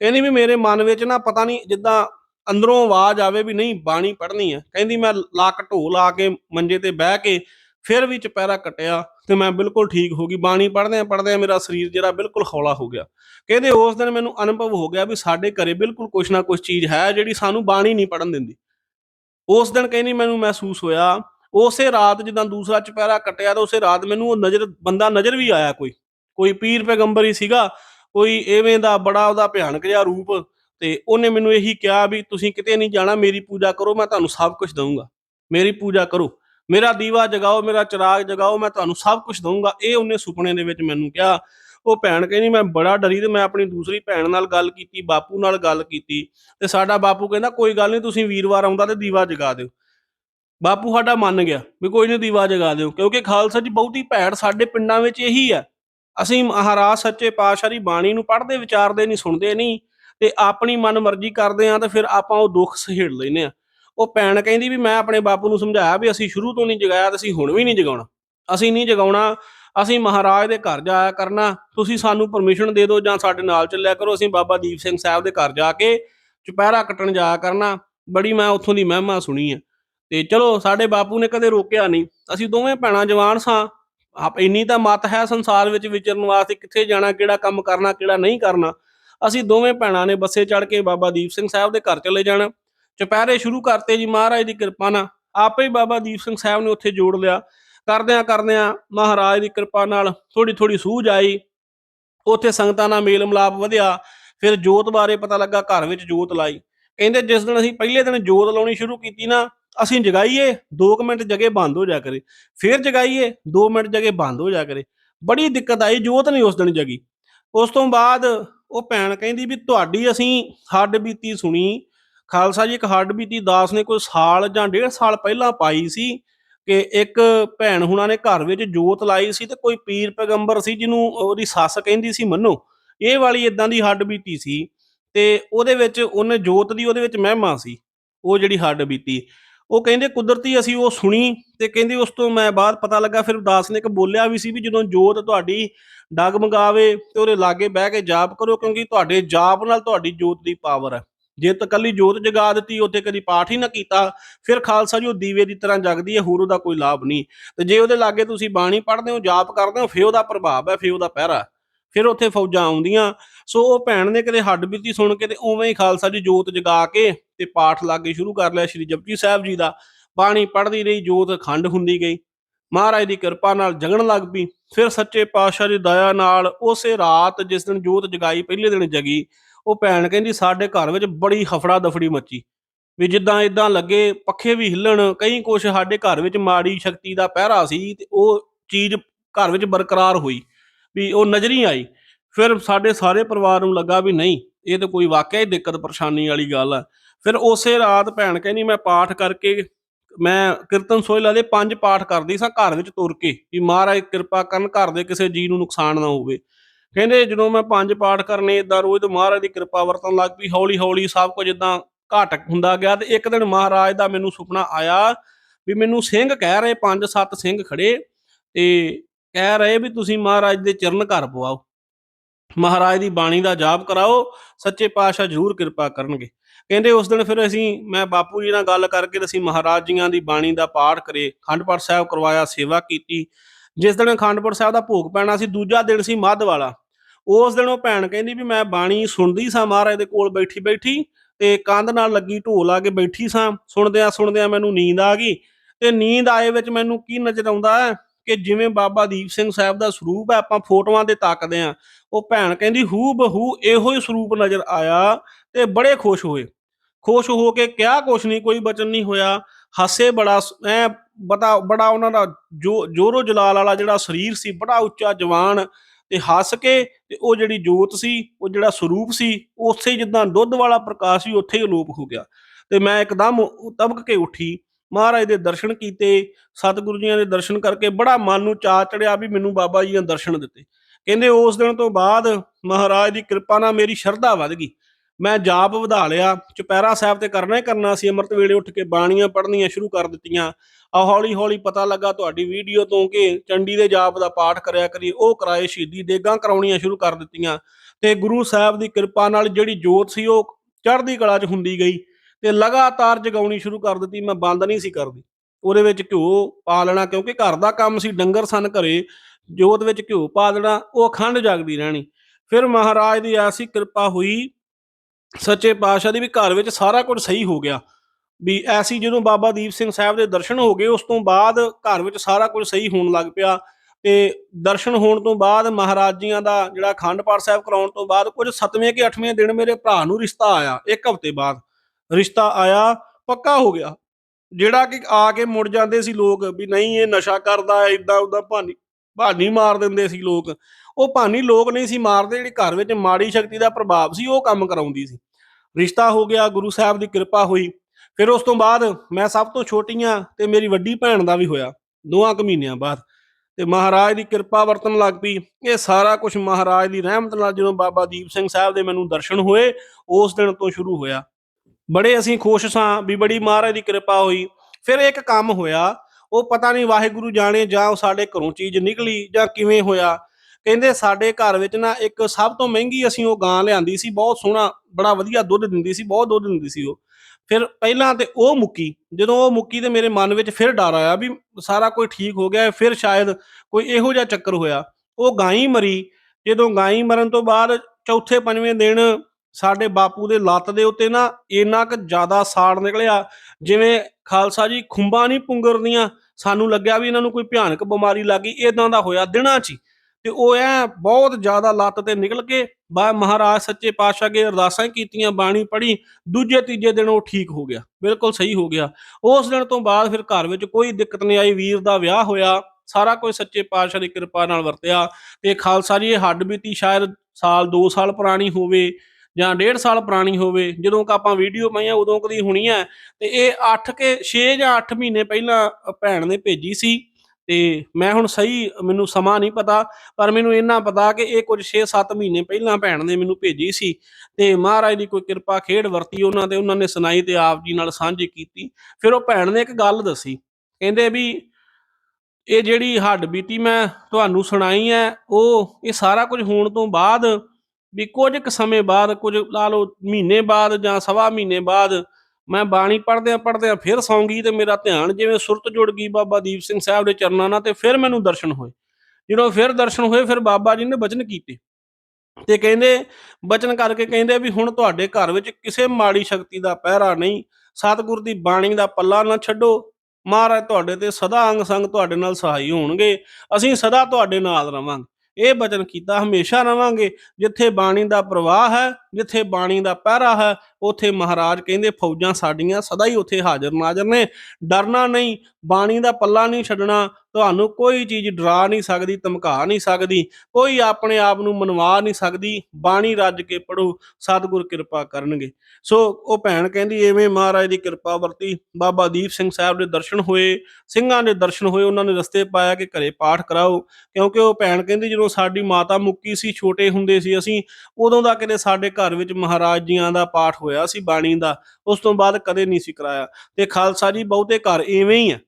A: ਕਹਿੰਦੀ ਵੀ ਮੇਰੇ ਮਨ ਵਿੱਚ ਨਾ ਪਤਾ ਨਹੀਂ ਜਿੱਦਾਂ ਅੰਦਰੋਂ ਆਵਾਜ਼ ਆਵੇ ਵੀ ਨਹੀਂ, ਬਾਣੀ ਪੜ੍ਹਨੀ ਹੈ ਕਹਿੰਦੀ ਮੈਂ ਲੱਕ ਢੋ ਲਾ ਕੇ ਮੰਜੇ ਤੇ ਬਹਿ ਕੇ ਫਿਰ ਵੀ ਚੁਪਹਿਰਾ ਕੱਟਿਆ ਤੇ ਮੈਂ ਬਿਲਕੁਲ ਠੀਕ ਹੋ ਗਈ। ਬਾਣੀ ਪੜ੍ਹਦਿਆਂ ਪੜ੍ਹਦਿਆਂ ਮੇਰਾ ਸਰੀਰ ਜਿਹੜਾ ਬਿਲਕੁਲ ਹੌਲਾ ਹੋ ਗਿਆ। ਕਹਿੰਦੇ ਉਸ ਦਿਨ ਮੈਨੂੰ ਅਨੁਭਵ ਹੋ ਗਿਆ ਵੀ ਸਾਡੇ ਘਰੇ ਬਿਲਕੁਲ ਕੁਛ ਨਾ ਕੁਛ ਚੀਜ਼ ਹੈ ਜਿਹੜੀ ਸਾਨੂੰ ਬਾਣੀ ਨਹੀਂ ਪੜਨ ਦਿੰਦੀ। ਉਸ ਦਿਨ ਕਹਿੰਦੀ ਮੈਨੂੰ ਮਹਿਸੂਸ ਹੋਇਆ, ਉਸੇ ਰਾਤ ਜਿੱਦਾਂ ਦੂਸਰਾ ਚੁਪਹਿਰਾ ਕੱਟਿਆ ਤਾਂ ਉਸੇ ਰਾਤ ਮੈਨੂੰ ਉਹ ਨਜ਼ਰ, ਬੰਦਾ ਨਜ਼ਰ ਵੀ ਆਇਆ ਕੋਈ। ਕੋਈ ਪੀਰ ਪੈਗੰਬਰ ਹੀ ਸੀਗਾ, ਕੋਈ ਐਵੇਂ ਦਾ ਬੜਾ ਉਹਦਾ ਭਿਆਨਕ ਜਿਹਾ ਰੂਪ ਤੇ ਉਹਨੇ ਮੈਨੂੰ ਇਹੀ ਕਿਹਾ ਵੀ ਤੁਸੀਂ ਕਿਤੇ ਨਹੀਂ ਜਾਣਾ, ਮੇਰੀ ਪੂਜਾ ਕਰੋ, ਮੈਂ ਤੁਹਾਨੂੰ ਸਭ ਕੁਝ ਦਊਂਗਾ। ਮੇਰੀ ਪੂਜਾ ਕਰੋ। ਮੇਰਾ ਦੀਵਾ ਜਗਾਓ, ਮੇਰਾ ਚਿਰਾਗ ਜਗਾਓ, ਮੈਂ ਤੁਹਾਨੂੰ ਸਭ ਕੁਝ ਦਊਂਗਾ। ਇਹ ਉਹਨੇ ਸੁਪਨੇ ਦੇ ਵਿੱਚ ਮੈਨੂੰ ਕਿਹਾ। ਉਹ ਭੈਣ ਕਹਿੰਦੀ, ਮੈਂ ਬੜਾ ਡਰੀ ਤੇ ਮੈਂ ਆਪਣੀ ਦੂਸਰੀ ਭੈਣ ਨਾਲ ਗੱਲ ਕੀਤੀ, ਬਾਪੂ ਨਾਲ ਗੱਲ ਕੀਤੀ ਤੇ ਸਾਡਾ ਬਾਪੂ ਕਹਿੰਦਾ, ਕੋਈ ਗੱਲ ਨਹੀਂ, ਤੁਸੀਂ ਵੀਰਵਾਰ ਆਉਂਦਾ ਤੇ ਦੀਵਾ ਜਗਾ ਦਿਓ। ਬਾਪੂ ਸਾਡਾ ਮੰਨ ਗਿਆ ਵੀ ਕੋਈ ਨਹੀਂ, ਦੀਵਾ ਜਗਾ ਦਿਓ, ਕਿਉਂਕਿ ਖਾਲਸਾ ਜੀ ਬਹੁਤੀ ਭੈੜ ਸਾਡੇ ਪਿੰਡਾਂ ਵਿੱਚ ਇਹੀ ਹੈ। ਅਸੀਂ ਮਹਾਰਾਜ, ਸੱਚੇ ਪਾਤਸ਼ਾਹ ਦੀ ਬਾਣੀ ਨੂੰ ਪੜ੍ਹਦੇ, ਵਿਚਾਰਦੇ ਨਹੀਂ, ਸੁਣਦੇ ਨਹੀਂ। ਤੇ ਆਪਣੀ ਮਨ ਮਰਜ਼ੀ ਕਰਦੇ ਆ ਤੇ ਫਿਰ ਆਪਾਂ ਉਹ ਦੁੱਖ ਸਹੇੜ ਲੈਨੇ ਆ ਉਹ ਭੈਣ ਕਹਿੰਦੀ ਵੀ ਮੈਂ ਆਪਣੇ ਬਾਪੂ ਨੂੰ ਸਮਝਾਇਆ ਵੀ ਅਸੀਂ ਸ਼ੁਰੂ ਤੋਂ ਨਹੀਂ ਜਗਾਇਆ ਤੇ ਅਸੀਂ ਹੁਣ ਵੀ ਨਹੀਂ ਜਗਾਉਣਾ। ਅਸੀਂ ਨਹੀਂ ਜਗਾਉਣਾ, ਅਸੀਂ ਮਹਾਰਾਜ ਦੇ ਘਰ ਜਾਇਆ ਕਰਨਾ, ਤੁਸੀਂ ਸਾਨੂੰ ਪਰਮਿਸ਼ਨ ਦੇ ਦਿਓ ਜਾਂ ਸਾਡੇ ਨਾਲ ਚੱਲਿਆ ਕਰੋ, ਅਸੀਂ ਬਾਬਾ ਦੀਪ ਸਿੰਘ ਸਾਹਿਬ ਦੇ ਘਰ ਜਾ ਕੇ ਚੁਪਹਿਰਾ ਕੱਟਣ ਜਾਇਆ ਕਰਨਾ, ਬੜੀ ਮੈਂ ਉੱਥੋਂ ਦੀ ਮਹਿਮਾ ਸੁਣੀ ਹੈ ਤੇ ਚਲੋ ਸਾਡੇ ਬਾਪੂ ਨੇ ਕਦੇ ਰੋਕਿਆ ਨਹੀਂ, ਅਸੀਂ ਦੋਵੇਂ ਭੈਣਾਂ ਜਵਾਨ ਸਾਂ, ਆਪ ਇੰਨੀ ਤਾਂ ਮਤ ਹੈ ਸੰਸਾਰ ਵਿੱਚ ਵਿਚਰਨ ਵਾਸਤੇ ਕਿੱਥੇ ਜਾਣਾ, ਕਿਹੜਾ ਕੰਮ ਕਰਨਾ, ਕਿਹੜਾ ਨਹੀਂ ਕਰਨਾ। ਅਸੀਂ ਦੋਵੇਂ ਭੈਣਾਂ ਨੇ ਬੱਸੇ ਚੜ ਕੇ ਬਾਬਾ ਦੀਪ ਸਿੰਘ ਸਾਹਿਬ ਦੇ ਘਰ ਚਲੇ ਜਾਣਾ। ਚੁਪਹਿਰੇ ਸ਼ੁਰੂ ਕਰਤੇ ਜੀ ਮਹਾਰਾਜ ਦੀ ਕਿਰਪਾ ਨਾਲ। ਆਪੇ ਹੀ ਬਾਬਾ ਦੀਪ ਸਿੰਘ ਸਾਹਿਬ ਨੇ ਉੱਥੇ ਜੋੜ ਲਿਆ। ਕਰਦਿਆਂ ਕਰਦਿਆਂ ਮਹਾਰਾਜ ਦੀ ਕਿਰਪਾ ਨਾਲ ਥੋੜੀ ਥੋੜੀ ਸੂਝ ਆਈ। ਉੱਥੇ ਸੰਗਤਾਂ ਨਾਲ ਮੇਲ ਮਿਲਾਪ ਵਧਿਆ। ਫਿਰ ਜੋਤ ਬਾਰੇ ਪਤਾ ਲੱਗਾ, ਘਰ ਵਿੱਚ ਜੋਤ ਲਾਈ। ਕਹਿੰਦੇ ਜਿਸ ਦਿਨ ਅਸੀਂ ਪਹਿਲੇ ਦਿਨ ਜੋਤ ਲਾਉਣੀ ਸ਼ੁਰੂ ਕੀਤੀ ਨਾ, ਅਸੀਂ ਜਗਾਈਏ 2 ਮਿੰਟ ਜਗੇ ਬੰਦ ਹੋ ਜਾ ਕਰੇ। ਫਿਰ ਜਗਾਈਏ 2 ਮਿੰਟ ਜਗੇ ਬੰਦ ਹੋ ਜਾ ਕਰੇ। ਬੜੀ ਦਿੱਕਤ ਆਈ, ਜੋਤ ਨਹੀਂ ਉਸ ਦਿਨ ਜਗੀ। ਉਸ ਤੋਂ ਬਾਅਦ ਉਹ ਭੈਣ ਕਹਿੰਦੀ ਵੀ ਤੁਹਾਡੀ ਅਸੀਂ ਹੱਡ ਬੀਤੀ ਸੁਣੀ। ਖਾਲਸਾ ਜੀ ਇੱਕ ਹੱਡ ਬੀਤੀ ਦਾਸ ਨੇ ਕੋਈ ਸਾਲ ਜਾਂ ਡੇਢ ਸਾਲ ਪਹਿਲਾਂ ਪਾਈ ਸੀ ਕਿ ਇੱਕ ਭੈਣ ਹੁਣਾਂ ਨੇ ਘਰ ਵਿੱਚ ਜੋਤ ਲਾਈ ਸੀ ਤੇ ਕੋਈ ਪੀਰ ਪੈਗੰਬਰ ਸੀ ਜਿਹਨੂੰ ਉਹਦੀ ਸੱਸ ਕਹਿੰਦੀ ਸੀ, ਮੰਨੋ। ਇਹ ਵਾਲੀ ਇਦਾਂ ਦੀ ਹੱਡ ਬੀਤੀ ਸੀ ਤੇ ਉਹਦੇ ਵਿੱਚ ਉਹਨੇ ਜੋਤ ਦੀ ਉਹਦੇ ਵਿੱਚ ਮਹਿਮਾ ਸੀ, ਉਹ ਜਿਹੜੀ ਹੱਡ ਬੀਤੀ। ਉਹ ਕਹਿੰਦੇ ਕੁਦਰਤੀ ਅਸੀਂ ਉਹ ਸੁਣੀ ਤੇ ਕਹਿੰਦੇ ਉਸ ਤੋਂ ਮੈਂ ਬਾਅਦ ਪਤਾ ਲੱਗਾ, ਫਿਰ ਉਦਾਸ ਨੇ ਇੱਕ ਬੋਲਿਆ ਵੀ ਸੀ ਵੀ ਜਦੋਂ ਜੋਤ ਤੁਹਾਡੀ ਡਗਮਗਾਵੇ ਤੇ ਉਹਦੇ ਲਾਗੇ ਬਹਿ ਕੇ ਜਾਪ ਕਰੋ ਕਿਉਂਕਿ ਤੁਹਾਡੇ ਜਾਪ ਨਾਲ ਤੁਹਾਡੀ ਜੋਤ ਦੀ ਪਾਵਰ ਹੈ। ਜੇ ਤਾਂ ਕੱਲੀ ਜੋਤ ਜਗਾ ਦਿੱਤੀ, ਉੱਥੇ ਕਦੀ ਪਾਠ ਹੀ ਨਾ ਕੀਤਾ, ਫਿਰ ਖਾਲਸਾ ਜੀ ਉਹ ਦੀਵੇ ਦੀ ਤਰ੍ਹਾਂ ਜਗਦੀ ਹੈ, ਹੋਰ ਉਹਦਾ ਕੋਈ ਲਾਭ ਨਹੀਂ। ਤੇ ਜੇ ਉਹਦੇ ਲਾਗੇ ਤੁਸੀਂ ਬਾਣੀ ਪੜ੍ਹਦੇ ਹੋ, ਜਾਪ ਕਰਦੇ ਹੋ, ਫਿਰ ਉਹਦਾ ਪ੍ਰਭਾਵ ਹੈ, ਫਿਰ ਉਹਦਾ ਪਹਿਰਾ ਫਿਰ ਉੱਥੇ ਫੌਜਾਂ ਆਉਂਦੀਆਂ। ਸੋ ਉਹ ਭੈਣ ਨੇ ਕਦੇ ਹੱਡ ਬੀਤੀ ਸੁਣ ਕੇ ਤੇ ਉਵੇਂ ਹੀ ਖਾਲਸਾ ਜੀ ਜੋਤ ਜਗਾ ਕੇ ਤੇ ਪਾਠ ਲਾਗੇ ਸ਼ੁਰੂ ਕਰ ਲਿਆ ਸ਼੍ਰੀ ਜਪਜੀ ਸਾਹਿਬ ਜੀ ਦਾ। ਬਾਣੀ ਪੜ੍ਹਦੀ ਰਹੀ, ਜੋਤ ਖੰਡ ਹੁੰਦੀ ਗਈ। ਮਹਾਰਾਜ ਦੀ ਕਿਰਪਾ ਨਾਲ ਜਗਣ ਲੱਗ ਪਈ। ਫਿਰ ਸੱਚੇ ਪਾਤਸ਼ਾਹ ਦੀ ਦਇਆ ਨਾਲ ਉਸੇ ਰਾਤ ਜਿਸ ਦਿਨ ਜੋਤ ਜਗਾਈ, ਪਹਿਲੇ ਦਿਨ ਜਗੀ, ਉਹ ਭੈਣ ਕਹਿੰਦੀ, ਸਾਡੇ ਘਰ ਵਿੱਚ ਬੜੀ ਹਫੜਾ ਦਫੜੀ ਮੱਚੀ। ਵੀ ਜਿੱਦਾਂ ਇਦਾਂ ਲੱਗੇ, ਪੱਖੇ ਵੀ ਹਿੱਲਣ, ਕਈ ਕੁਛ ਸਾਡੇ ਘਰ ਵਿੱਚ ਮਾੜੀ ਸ਼ਕਤੀ ਦਾ ਪਹਿਰਾ ਸੀ ਤੇ ਉਹ ਚੀਜ਼ ਘਰ ਵਿੱਚ ਬਰਕਰਾਰ ਹੋਈ। ਵੀ ਉਹ ਨਜ਼ਰੀ ਆਈ। ਫਿਰ ਸਾਡੇ ਸਾਰੇ ਪਰਿਵਾਰ ਨੂੰ ਲੱਗਾ ਵੀ ਨਹੀਂ, ਇਹ ਤਾਂ ਕੋਈ ਵਾਕਿਆ ਹੀ ਦਿੱਕਤ ਪਰੇਸ਼ਾਨੀ ਵਾਲੀ ਗੱਲ ਆ। ਫਿਰ ਉਸੇ ਰਾਤ ਭੈਣ ਕਹਿੰਦੀ, ਮੈਂ ਪਾਠ ਕਰਕੇ ਮੈਂ ਕੀਰਤਨ ਸੋਹਿਲਾ ਦੇ ਪੰਜ ਪਾਠ ਕਰਦੀ ਸਾਂ ਘਰ ਵਿੱਚ ਤੁਰ ਕੇ ਵੀ ਮਹਾਰਾਜ ਕਿਰਪਾ ਕਰਨ ਘਰ ਦੇ ਕਿਸੇ ਜੀ ਨੂੰ ਨੁਕਸਾਨ ਨਾ ਹੋਵੇ। ਕਹਿੰਦੇ ਜਦੋਂ ਮੈਂ ਪੰਜ ਪਾਠ ਕਰਨੇ ਇਦਾਂ ਰੋਜ਼ ਤੇ ਮਹਾਰਾਜ ਦੀ ਕਿਰਪਾ ਵਰਤਣ ਲੱਗ ਪਈ ਹੌਲੀ ਹੌਲੀ ਸਭ ਕੁਝ ਇਦਾਂ ਘਾਟ ਹੁੰਦਾ ਗਿਆ ਤੇ ਇੱਕ ਦਿਨ ਮਹਾਰਾਜ ਦਾ ਮੈਨੂੰ ਸੁਪਨਾ ਆਇਆ ਵੀ ਮੈਨੂੰ ਸਿੰਘ ਕਹਿ ਰਹੇ ਪੰਜ ਸੱਤ ਸਿੰਘ ਖੜੇ ਤੇ ਕਹਿ ਰਹੇ ਵੀ ਤੁਸੀਂ ਮਹਾਰਾਜ ਦੇ ਚਰਨ ਘਰ ਪਵਾਓ। ਮਹਾਰਾਜ ਦੀ ਬਾਣੀ ਦਾ ਜਾਪ ਕਰਾਓ, ਸੱਚੇ ਪਾਤਸ਼ਾਹ ਜ਼ਰੂਰ ਕਿਰਪਾ ਕਰਨਗੇ। ਕਹਿੰਦੇ ਉਸ ਦਿਨ ਫਿਰ ਅਸੀਂ, ਮੈਂ ਬਾਪੂ ਜੀ ਨਾਲ ਗੱਲ ਕਰਕੇ ਅਸੀਂ ਮਹਾਰਾਜ ਜੀਆਂ ਦੀ ਬਾਣੀ ਦਾ ਪਾਠ ਕਰੇ ਅਖੰਡ ਪਾਠ ਸਾਹਿਬ ਕਰਵਾਇਆ, ਸੇਵਾ ਕੀਤੀ। ਜਿਸ ਦਿਨ ਅਖੰਡ ਪਾਠ ਸਾਹਿਬ ਦਾ ਭੋਗ ਪੈਣਾ ਸੀ, ਦੂਜਾ ਦਿਨ ਸੀ ਮੱਧ ਵਾਲਾ। ਉਸ ਦਿਨ ਉਹ ਭੈਣ ਕਹਿੰਦੀ ਵੀ ਮੈਂ ਬਾਣੀ ਸੁਣਦੀ ਸਾਂ, ਮਹਾਰਾਜ ਦੇ ਕੋਲ ਬੈਠੀ ਬੈਠੀ ਤੇ ਕੰਧ ਨਾਲ ਲੱਗੀ, ਢੋਲ ਆ ਕੇ ਬੈਠੀ ਸਾਂ। ਸੁਣਦਿਆਂ ਸੁਣਦਿਆਂ ਮੈਨੂੰ ਨੀਂਦ ਆ ਗਈ ਤੇ ਨੀਂਦ ਆਏ ਵਿੱਚ ਮੈਨੂੰ ਕੀ ਨਜ਼ਰ ਆਉਂਦਾ ਹੈ? ਕਿ ਜਿਵੇਂ ਬਾਬਾ ਦੀਪ ਸਿੰਘ ਸਾਹਿਬ ਦਾ ਸਰੂਪ ਹੈ, ਆਪਾਂ ਫੋਟੋਆਂ ਤੇ ਤਾਕਦੇ ਆ ਉਹ ਭੈਣ ਕਹਿੰਦੀ ਹੂ ਬਹੂ ਇਹੋ ਹੀ ਸਰੂਪ ਨਜ਼ਰ ਆਇਆ ਤੇ ਬੜੇ ਖੁਸ਼ ਹੋਏ। ਖੁਸ਼ ਹੋ ਕੇ ਕਿਹਾ, ਕੁਛ ਨਹੀਂ, ਕੋਈ ਬਚਨ ਨਹੀਂ ਹੋਇਆ। ਹਾਸੇ ਬੜਾ ਐ ਬਤਾ, ਬੜਾ ਉਹਨਾਂ ਦਾ ਜੋ, ਜੋਰੋ ਜਲਾਲ ਵਾਲਾ ਜਿਹੜਾ ਸਰੀਰ ਸੀ, ਬੜਾ ਉੱਚਾ ਜਵਾਨ ਤੇ ਹੱਸ ਕੇ ਤੇ ਉਹ ਜਿਹੜੀ ਜੋਤ ਸੀ, ਉਹ ਜਿਹੜਾ ਸਰੂਪ ਸੀ ਉਸੇ ਹੀ ਜਿੱਦਾਂ ਦੁੱਧ ਵਾਲਾ ਪ੍ਰਕਾਸ਼ ਸੀ, ਉੱਥੇ ਹੀ ਅਲੋਪ ਹੋ ਗਿਆ। ਤੇ ਮੈਂ ਇੱਕਦਮ ਤਬਕ ਕੇ ਉੱਠੀ। ਮਹਾਰਾਜ ਦੇ ਦਰਸ਼ਨ ਕੀਤੇ, ਸਤਿਗੁਰੂ ਜੀਆਂ ਦੇ ਦਰਸ਼ਨ ਕਰਕੇ ਬੜਾ ਮਨ ਨੂੰ ਚਾਅ ਚੜਿਆ ਵੀ ਮੈਨੂੰ ਬਾਬਾ ਜੀ ਨੇ ਦਰਸ਼ਨ ਦਿੱਤੇ। ਕਹਿੰਦੇ ਉਸ ਦਿਨ ਤੋਂ ਬਾਅਦ ਮਹਾਰਾਜ ਦੀ ਕਿਰਪਾ ਨਾਲ ਮੇਰੀ ਸ਼ਰਧਾ ਵੱਧ ਗਈ। ਮੈਂ ਜਾਪ ਵਧਾ ਲਿਆ, ਚੁਪਹਿਰਾ ਸਾਹਿਬ ਤੇ ਕਰਨਾ ਹੀ ਕਰਨਾ ਸੀ, ਅੰਮ੍ਰਿਤ ਵੇਲੇ ਉੱਠ ਕੇ ਬਾਣੀਆਂ ਪੜ੍ਹਨੀਆਂ ਸ਼ੁਰੂ ਕਰ ਦਿੱਤੀਆਂ। ਆ ਹੌਲੀ ਹੌਲੀ ਪਤਾ ਲੱਗਾ ਤੁਹਾਡੀ ਵੀਡੀਓ ਤੋਂ ਕਿ ਚੰਡੀ ਦੇ ਜਾਪ ਦਾ ਪਾਠ ਕਰਿਆ ਕਰੀ, ਉਹ ਕਰਾਏ ਸ਼ਹੀਦੀ, ਦੇਗਾਂ ਕਰਾਉਣੀਆਂ ਸ਼ੁਰੂ ਕਰ ਦਿੱਤੀਆਂ। ਤੇ ਗੁਰੂ ਸਾਹਿਬ ਦੀ ਕਿਰਪਾ ਨਾਲ ਜਿਹੜੀ ਜੋਤ ਸੀ, ਉਹ ਚੜ੍ਹਦੀ ਕਲਾ 'ਚ ਹੁੰਦੀ ਗਈ। ਤੇ ਲਗਾਤਾਰ ਜਗਾਉਣੀ ਸ਼ੁਰੂ ਕਰ ਦਿੱਤੀ, ਮੈਂ ਬੰਦ ਨਹੀਂ ਸੀ ਕਰਦੀ। ਉਹਦੇ ਵਿੱਚ ਘਿਓ ਪਾ ਲੈਣਾ, ਕਿਉਂਕਿ ਘਰ ਦਾ ਕੰਮ ਸੀ, ਡੰਗਰ ਸਨ ਘਰੇ ਜੋਤ ਵਿੱਚ ਘਿਓ ਪਾ ਦੇਣਾ, ਉਹ ਅਖੰਡ ਜਾਗਦੀ ਰਹਿਣੀ। ਫਿਰ ਮਹਾਰਾਜ ਦੀ ਐਸੀ ਕਿਰਪਾ ਹੋਈ, ਸੱਚੇ ਪਾਤਸ਼ਾਹ ਦੀ ਵੀ ਘਰ ਵਿੱਚ ਸਾਰਾ ਕੁਝ ਸਹੀ ਹੋ ਗਿਆ। ਵੀ ਐਸੀ ਜਦੋਂ ਬਾਬਾ ਦੀਪ ਸਿੰਘ ਸਾਹਿਬ ਦੇ ਦਰਸ਼ਨ ਹੋ ਗਏ, ਉਸ ਤੋਂ ਬਾਅਦ ਘਰ ਵਿੱਚ ਸਾਰਾ ਕੁਝ ਸਹੀ ਹੋਣ ਲੱਗ ਪਿਆ ਤੇ ਦਰਸ਼ਨ ਹੋਣ ਤੋਂ ਬਾਅਦ ਮਹਾਰਾਜ ਜੀਆਂ ਦਾ ਜਿਹੜਾ ਅਖੰਡ ਪਾਠ ਸਾਹਿਬ ਕਰਾਉਣ ਤੋਂ ਬਾਅਦ ਕੁਝ 7ਵੇਂ ਕਿ 8ਵੇਂ ਦਿਨ ਮੇਰੇ ਭਰਾ ਨੂੰ ਰਿਸ਼ਤਾ ਆਇਆ, ਇੱਕ ਹਫ਼ਤੇ ਬਾਅਦ। ਰਿਸ਼ਤਾ ਆਇਆ, ਪੱਕਾ ਹੋ ਗਿਆ। ਜਿਹੜਾ ਕਿ ਆ ਕੇ ਮੁੜ ਜਾਂਦੇ ਸੀ ਲੋਕ ਵੀ ਨਹੀਂ, ਇਹ ਨਸ਼ਾ ਕਰਦਾ ਇਦਾਂ ਉਦਾਂ ਭਾਨੀ ਭਾਨੀ ਮਾਰ ਦਿੰਦੇ ਸੀ ਲੋਕ। ਉਹ ਭਾਨੀ ਲੋਕ ਨਹੀਂ ਸੀ ਮਾਰਦੇ, ਜਿਹੜੀ ਘਰ ਵਿੱਚ ਮਾੜੀ ਸ਼ਕਤੀ ਦਾ ਪ੍ਰਭਾਵ ਸੀ, ਉਹ ਕੰਮ ਕਰਾਉਂਦੀ ਸੀ। ਰਿਸ਼ਤਾ ਹੋ ਗਿਆ, ਗੁਰੂ ਸਾਹਿਬ ਦੀ ਕਿਰਪਾ ਹੋਈ। ਫਿਰ ਉਸ ਤੋਂ ਬਾਅਦ ਮੈਂ ਸਭ ਤੋਂ ਛੋਟੀਆਂ ਤੇ ਮੇਰੀ ਵੱਡੀ ਭੈਣ ਦਾ ਵੀ ਹੋਇਆ ਦੋਆਂ ਕੁ ਮਹੀਨਿਆਂ ਬਾਅਦ। ਤੇ ਮਹਾਰਾਜ ਦੀ ਕਿਰਪਾ ਵਰਤਣ ਲੱਗ ਪਈ। ਇਹ ਸਾਰਾ ਕੁਝ ਮਹਾਰਾਜ ਦੀ ਰਹਿਮਤ ਨਾਲ ਜਦੋਂ ਬਾਬਾ ਦੀਪ ਸਿੰਘ ਸਾਹਿਬ ਦੇ ਮੈਨੂੰ ਦਰਸ਼ਨ ਹੋਏ, ਉਸ ਦਿਨ ਤੋਂ ਸ਼ੁਰੂ ਹੋਇਆ। ਬੜੇ ਅਸੀਂ ਖੁਸ਼ ਸਾਂ ਵੀ ਬੜੀ ਮਹਾਰਾਜ ਦੀ ਕਿਰਪਾ ਹੋਈ। ਫਿਰ ਇੱਕ ਕੰਮ ਹੋਇਆ, ਉਹ ਪਤਾ ਨਹੀਂ ਵਾਹਿਗੁਰੂ ਜਾਣੇ ਜਾਂ ਉਹ ਸਾਡੇ ਘਰੋਂ ਚੀਜ਼ ਨਿਕਲੀ ਜਾਂ ਕਿਵੇਂ ਹੋਇਆ। ਕਹਿੰਦੇ ਸਾਡੇ ਘਰ ਵਿੱਚ ਨਾ ਇੱਕ ਸਭ ਤੋਂ ਮਹਿੰਗੀ ਅਸੀਂ ਉਹ ਗਾਂ ਲਿਆਂਦੀ ਸੀ, ਬਹੁਤ ਸੋਹਣਾ, ਬੜਾ ਵਧੀਆ ਦੁੱਧ ਦਿੰਦੀ ਸੀ, ਬਹੁਤ ਦੁੱਧ ਦਿੰਦੀ ਸੀ ਉਹ। ਫਿਰ ਪਹਿਲਾਂ ਤੇ ਉਹ ਮੁੱਕੀ, ਜਦੋਂ ਉਹ ਮੁੱਕੀ ਤੇ ਮੇਰੇ ਮਨ ਵਿੱਚ ਫਿਰ ਡਰ ਆਇਆ ਵੀ ਸਾਰਾ ਕੁਝ ਠੀਕ ਹੋ ਗਿਆ, ਫਿਰ ਸ਼ਾਇਦ ਕੋਈ ਇਹੋ ਜਿਹਾ ਚੱਕਰ ਹੋਇਆ। ਉਹ ਗਾਂ ਹੀ ਮਰੀ, ਜਦੋਂ ਗਾਂ ਹੀ ਮਰਨ ਤੋਂ ਬਾਅਦ ਚੌਥੇ ਪੰਜਵੇਂ ਦਿਨ ਸਾਡੇ ਬਾਪੂ ਦੇ ਲੱਤ ਦੇ ਉੱਤੇ ਨਾ ਇੰਨਾ ਕੁ ਜ਼ਿਆਦਾ ਸਾੜ ਨਿਕਲਿਆ, ਜਿਵੇਂ ਖਾਲਸਾ ਜੀ ਖੁੰਬਾਂ ਨਹੀਂ ਪੁੰਗਰਦੀਆਂ ਸਾਨੂੰ ਲੱਗਿਆ ਵੀ ਇਹਨਾਂ ਨੂੰ ਕੋਈ ਭਿਆਨਕ ਬਿਮਾਰੀ ਲੱਗ ਗਈ ਇਦਾਂ ਦਾ ਹੋਇਆ ਦਿਨਾਂ 'ਚ ਹੀ। ਤੇ ਉਹ ਐ ਬਹੁਤ ਜ਼ਿਆਦਾ ਲੱਤ ਤੇ ਨਿਕਲ ਕੇ ਬਾ ਮਹਾਰਾਜ ਸੱਚੇ ਪਾਤਸ਼ਾਹ ਅੱਗੇ ਅਰਦਾਸਾਂ ਕੀਤੀਆਂ, ਬਾਣੀ ਪੜ੍ਹੀ, ਦੂਜੇ ਤੀਜੇ ਦਿਨ ਉਹ ਠੀਕ ਹੋ ਗਿਆ, ਬਿਲਕੁਲ ਸਹੀ ਹੋ ਗਿਆ ਉਸ ਦਿਨ ਤੋਂ ਬਾਅਦ ਫਿਰ ਘਰ ਵਿੱਚ ਕੋਈ ਦਿੱਕਤ ਨਹੀਂ ਆਈ, ਵੀਰ ਦਾ ਵਿਆਹ ਹੋਇਆ, ਸਾਰਾ ਕੁਝ ਸੱਚੇ ਪਾਤਸ਼ਾਹ ਦੀ ਕਿਰਪਾ ਨਾਲ ਵਰਤਿਆ ਤੇ ਖਾਲਸਾ ਜੀ ਹੱਡ ਬੀਤੀ ਸ਼ਾਇਦ ਸਾਲ 2 ਸਾਲ ਪੁਰਾਣੀ ਹੋਵੇ ਜਾਂ 1.5 ਸਾਲ ਪੁਰਾਣੀ ਹੋਵੇ, ਜਦੋਂ ਕਿ ਆਪਾਂ ਵੀਡੀਓ ਪਾਈਆਂ ਉਦੋਂ ਕਦੀ ਹੋਣੀ ਹੈ। ਤੇ ਇਹ 8 ਕੇ 6 ਜਾਂ 8 ਮਹੀਨੇ ਪਹਿਲਾਂ ਭੈਣ ਨੇ ਭੇਜੀ ਸੀ ਤੇ ਮੈਂ ਹੁਣ ਸਹੀ ਮੈਨੂੰ ਸਮਾਂ ਨਹੀਂ ਪਤਾ, ਪਰ ਮੈਨੂੰ ਇੰਨਾ ਪਤਾ ਕਿ ਇਹ ਕੁਝ 6-7 ਮਹੀਨੇ ਪਹਿਲਾਂ ਭੈਣ ਨੇ ਮੈਨੂੰ ਭੇਜੀ ਸੀ। ਤੇ ਮਹਾਰਾਜ ਦੀ ਕੋਈ ਕਿਰਪਾ ਖੇਡ ਵਰਤੀ ਉਹਨਾਂ ਤੇ, ਉਹਨਾਂ ਨੇ ਸੁਣਾਈ ਤੇ ਆਪ ਜੀ ਨਾਲ ਸਾਂਝੀ ਕੀਤੀ। ਫਿਰ ਉਹ ਭੈਣ ਨੇ ਇੱਕ ਗੱਲ ਦੱਸੀ, ਕਹਿੰਦੇ ਵੀ ਇਹ ਜਿਹੜੀ ਹੱਡ ਬੀਤੀ ਮੈਂ ਤੁਹਾਨੂੰ ਸੁਣਾਈ ਹੈ, ਉਹ ਇਹ ਸਾਰਾ ਕੁਝ ਹੋਣ ਤੋਂ ਬਾਅਦ ਵੀ ਕੁਝ ਕੁ ਸਮੇਂ ਬਾਅਦ, ਕੁਝ ਲਾ ਲਓ ਮਹੀਨੇ ਬਾਅਦ ਜਾਂ ਸਵਾ ਮਹੀਨੇ ਬਾਅਦ ਮੈਂ ਬਾਣੀ ਪੜ੍ਹਦਿਆਂ ਪੜ੍ਹਦਿਆਂ ਫਿਰ ਸੌਂਗੀ ਤੇ ਮੇਰਾ ਧਿਆਨ ਜਿਵੇਂ ਸੁਰਤ ਜੁੜ ਗਈ ਬਾਬਾ ਦੀਪ ਸਿੰਘ ਸਾਹਿਬ ਦੇ ਚਰਨਾਂ ਨਾਲ ਤੇ ਫਿਰ ਮੈਨੂੰ ਦਰਸ਼ਨ ਹੋਏ। ਜਦੋਂ ਫਿਰ ਦਰਸ਼ਨ ਹੋਏ, ਫਿਰ ਬਾਬਾ ਜੀ ਨੇ ਬਚਨ ਕੀਤੇ ਤੇ ਕਹਿੰਦੇ, ਬਚਨ ਕਰਕੇ ਕਹਿੰਦੇ ਵੀ ਹੁਣ ਤੁਹਾਡੇ ਘਰ ਵਿੱਚ ਕਿਸੇ ਮਾੜੀ ਸ਼ਕਤੀ ਦਾ ਪਹਿਰਾ ਨਹੀਂ, ਸਤਿਗੁਰ ਦੀ ਬਾਣੀ ਦਾ ਪੱਲਾ ਨਾ ਛੱਡੋ, ਮਹਾਰਾਜ ਤੁਹਾਡੇ ਤੇ ਸਦਾ ਅੰਗ ਸੰਗ ਤੁਹਾਡੇ ਨਾਲ ਸਹਾਈ ਹੋਣਗੇ, ਅਸੀਂ ਸਦਾ ਤੁਹਾਡੇ ਨਾਲ ਰਵਾਂਗੇ। ਇਹ ਬਚਨ ਕੀਤਾ ਹਮੇਸ਼ਾ ਰਵਾਂਗੇ ਜਿੱਥੇ ਬਾਣੀ ਦਾ ਪ੍ਰਵਾਹ ਹੈ ਜਿੱਥੇ ਬਾਣੀ ਦਾ ਪਹਿਰਾ ਹੈ, ਉਥੇ ਮਹਾਰਾਜ ਕਹਿੰਦੇ ਫੌਜਾਂ ਸਾਡੀਆਂ ਸਦਾ ਹੀ ਉਥੇ ਹਾਜ਼ਰ ਨਾਜ਼ਰ ਨੇ। ਡਰਨਾ ਨਹੀਂ, ਬਾਣੀ ਦਾ ਪੱਲਾ ਨਹੀਂ ਛੱਡਣਾ, ਤੁਹਾਨੂੰ ਕੋਈ ਚੀਜ਼ ਡਰਾ ਨਹੀਂ ਸਕਦੀ, ਧਮਕਾ ਨਹੀਂ ਸਕਦੀ, ਕੋਈ ਆਪਣੇ ਆਪ ਨੂੰ ਮਨਵਾ ਨਹੀਂ ਸਕਦੀ, ਬਾਣੀ ਰੱਜ ਕੇ ਪੜੋ ਸਤਿਗੁਰ ਕਿਰਪਾ ਕਰਨਗੇ। ਸੋ ਉਹ ਭੈਣ ਕਹਿੰਦੀ, ਐਵੇਂ ਮਹਾਰਾਜ ਦੀ ਕਿਰਪਾ ਵਰਤੀ, ਬਾਬਾ ਦੀਪ ਸਿੰਘ ਸਾਹਿਬ ਦੇ ਦਰਸ਼ਨ ਹੋਏ, ਸਿੰਘਾਂ ਦੇ ਦਰਸ਼ਨ ਹੋਏ, ਉਹਨਾਂ ਨੇ ਰਸਤੇ ਪਾਇਆ ਕਿ ਘਰੇ ਪਾਠ ਕਰਾਓ, ਕਿਉਂਕਿ ਉਹ ਭੈਣ ਕਹਿੰਦੀ, ਜਦੋਂ ਸਾਡੀ ਮਾਤਾ ਮੁੱਕੀ ਸੀ, ਛੋਟੇ ਹੁੰਦੇ ਸੀ ਅਸੀਂ, ਉਦੋਂ ਦਾ ਕਿਤੇ ਸਾਡੇ ਘਰ ਵਿੱਚ ਮਹਾਰਾਜ ਜੀਆਂ ਦਾ ਪਾਠ ਹੋਇਆ ਸੀ, ਬਾਣੀ ਦਾ, ਉਸ ਤੋਂ ਬਾਅਦ ਕਦੇ ਨਹੀਂ ਸੀ ਕਰਾਇਆ। ਤੇ ਖਾਲਸਾ ਜੀ ਬਹੁਤੇ ਘਰ ਐਵੇਂ ਹੀ ਆ।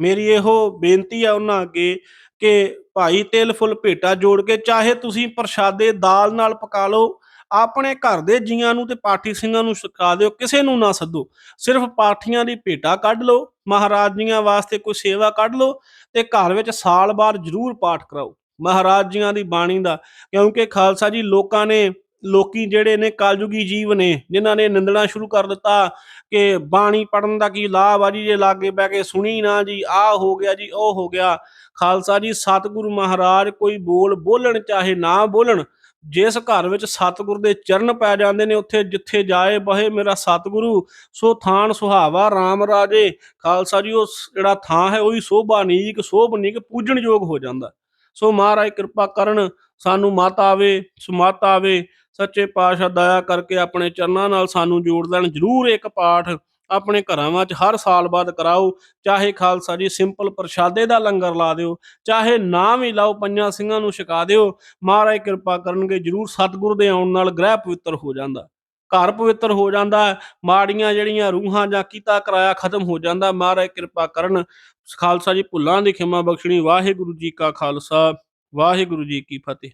A: ਮੇਰੀ ਇਹੋ ਬੇਨਤੀ ਆ ਉਹਨਾਂ ਅੱਗੇ ਕਿ ਭਾਈ ਤਿਲ ਫੁੱਲ ਭੇਟਾ ਜੋੜ ਕੇ ਚਾਹੇ ਤੁਸੀਂ ਪ੍ਰਸ਼ਾਦੇ ਦਾਲ ਨਾਲ ਪਕਾ ਲਓ, ਆਪਣੇ ਘਰ ਦੇ ਜੀਆਂ ਨੂੰ ਤੇ ਪਾਠੀ ਸਿੰਘਾਂ ਨੂੰ ਸਿਖਾ ਦਿਓ, ਕਿਸੇ ਨੂੰ ਨਾ ਸੱਦੋ। ਸਿਰਫ ਪਾਠੀਆਂ ਦੀ ਭੇਟਾ ਕੱਢ ਲਓ, ਮਹਾਰਾਜ ਜੀਆਂ ਵਾਸਤੇ ਕੋਈ ਸੇਵਾ ਕੱਢ ਲਓ ਤੇ ਘਰ ਵਿੱਚ ਸਾਲ ਬਾਅਦ ਜ਼ਰੂਰ ਪਾਠ ਕਰਾਓ। ਮਹਾਰਾਜ ਜੀਆਂ ਦੀ ਬਾਣੀ ਦਾ, ਕਿਉਂਕਿ ਖਾਲਸਾ ਜੀ ਲੋਕਾਂ ਨੇ ਲੋਕੀ ਜਿਹੜੇ ਨੇ ਕਾਲਯੁਗੀ ਜੀਵ ਨੇ, ਜਿਨ੍ਹਾਂ ਨੇ ਨਿੰਦਣਾ ਸ਼ੁਰੂ ਕਰ ਦਿੱਤਾ ਕਿ ਬਾਣੀ ਪੜਨ ਦਾ ਕੀ ਲਾਭ ਆ ਜੀ, ਜੇ ਲਾਗੇ ਬਹਿ ਕੇ ਸੁਣੀ ਨਾ ਜੀ, ਆਹ ਹੋ ਗਿਆ ਜੀ, ਉਹ ਹੋ ਗਿਆ। ਖਾਲਸਾ ਜੀ, ਸਤਿਗੁਰੂ ਮਹਾਰਾਜ ਕੋਈ ਬੋਲ ਬੋਲਣ, ਚਾਹੇ ਨਾ ਬੋਲਣ, ਜਿਸ ਘਰ ਵਿੱਚ ਸਤਿਗੁਰ ਦੇ ਚਰਨ ਪੈ ਜਾਂਦੇ ਨੇ, ਉੱਥੇ ਜਿੱਥੇ ਜਾਏ ਬਹੇ ਮੇਰਾ ਸਤਿਗੁਰੂ, ਸੋ ਥਾਨ ਸੁਹਾਵਾ RAM ਰਾਜੇ। ਖਾਲਸਾ ਜੀ ਉਹ ਜਿਹੜਾ ਥਾਂ ਹੈ, ਉਹ ਹੀ ਸੋਭਾਨੀਕ ਸੋਭਨੀਕ ਪੂਜਣਯੋਗ ਹੋ ਜਾਂਦਾ। ਸੋ ਮਹਾਰਾਜ ਕਿਰਪਾ ਕਰਨ, ਸਾਨੂੰ ਮਤ ਆਵੇ, ਸੁਮਤ ਆਵੇ ਸੱਚੇ ਪਾਤਸ਼ਾਹ ਦਇਆ ਕਰਕੇ ਆਪਣੇ ਚਰਨਾਂ ਨਾਲ ਸਾਨੂੰ ਜੋੜ ਲੈਣ, ਜਰੂਰ ਇੱਕ ਪਾਠ ਆਪਣੇ ਘਰਾਂ ਵਿੱਚ ਹਰ ਸਾਲ ਬਾਅਦ ਕਰਾਓ। ਚਾਹੇ ਖਾਲਸਾ ਜੀ ਸਿੰਪਲ ਪ੍ਰਸ਼ਾਦੇ ਦਾ ਲੰਗਰ ਲਾ ਦਿਓ, ਚਾਹੇ ਨਾ ਵੀ ਲਾਓ, ਪੰਜਾਂ ਸਿੰਘਾਂ ਨੂੰ ਛਕਾ ਦਿਓ, ਮਹਾਰਾਜ ਕਿਰਪਾ ਕਰਨਗੇ, ਜਰੂਰ ਸਤਿਗੁਰ ਦੇ ਆਉਣ ਨਾਲ ਗ੍ਰਹਿ ਪਵਿੱਤਰ ਹੋ ਜਾਂਦਾ। ਘਰ ਪਵਿੱਤਰ ਹੋ ਜਾਂਦਾ, ਮਾੜੀਆਂ ਜਿਹੜੀਆਂ ਰੂਹਾਂ ਜਾਂ ਕੀਤਾ ਕਰਾਇਆ ਖਤਮ ਹੋ ਜਾਂਦਾ, ਮਹਾਰਾਜ ਕਿਰਪਾ ਕਰਨ। ਖਾਲਸਾ ਜੀ ਭੁੱਲਾਂ ਦੀ ਖਿਮਾ ਬਖਸ਼ਣੀ। ਵਾਹਿਗੁਰੂ ਜੀ ਕਾ ਖਾਲਸਾ, ਵਾਹਿਗੁਰੂ ਜੀ ਕੀ ਫਤਿਹ।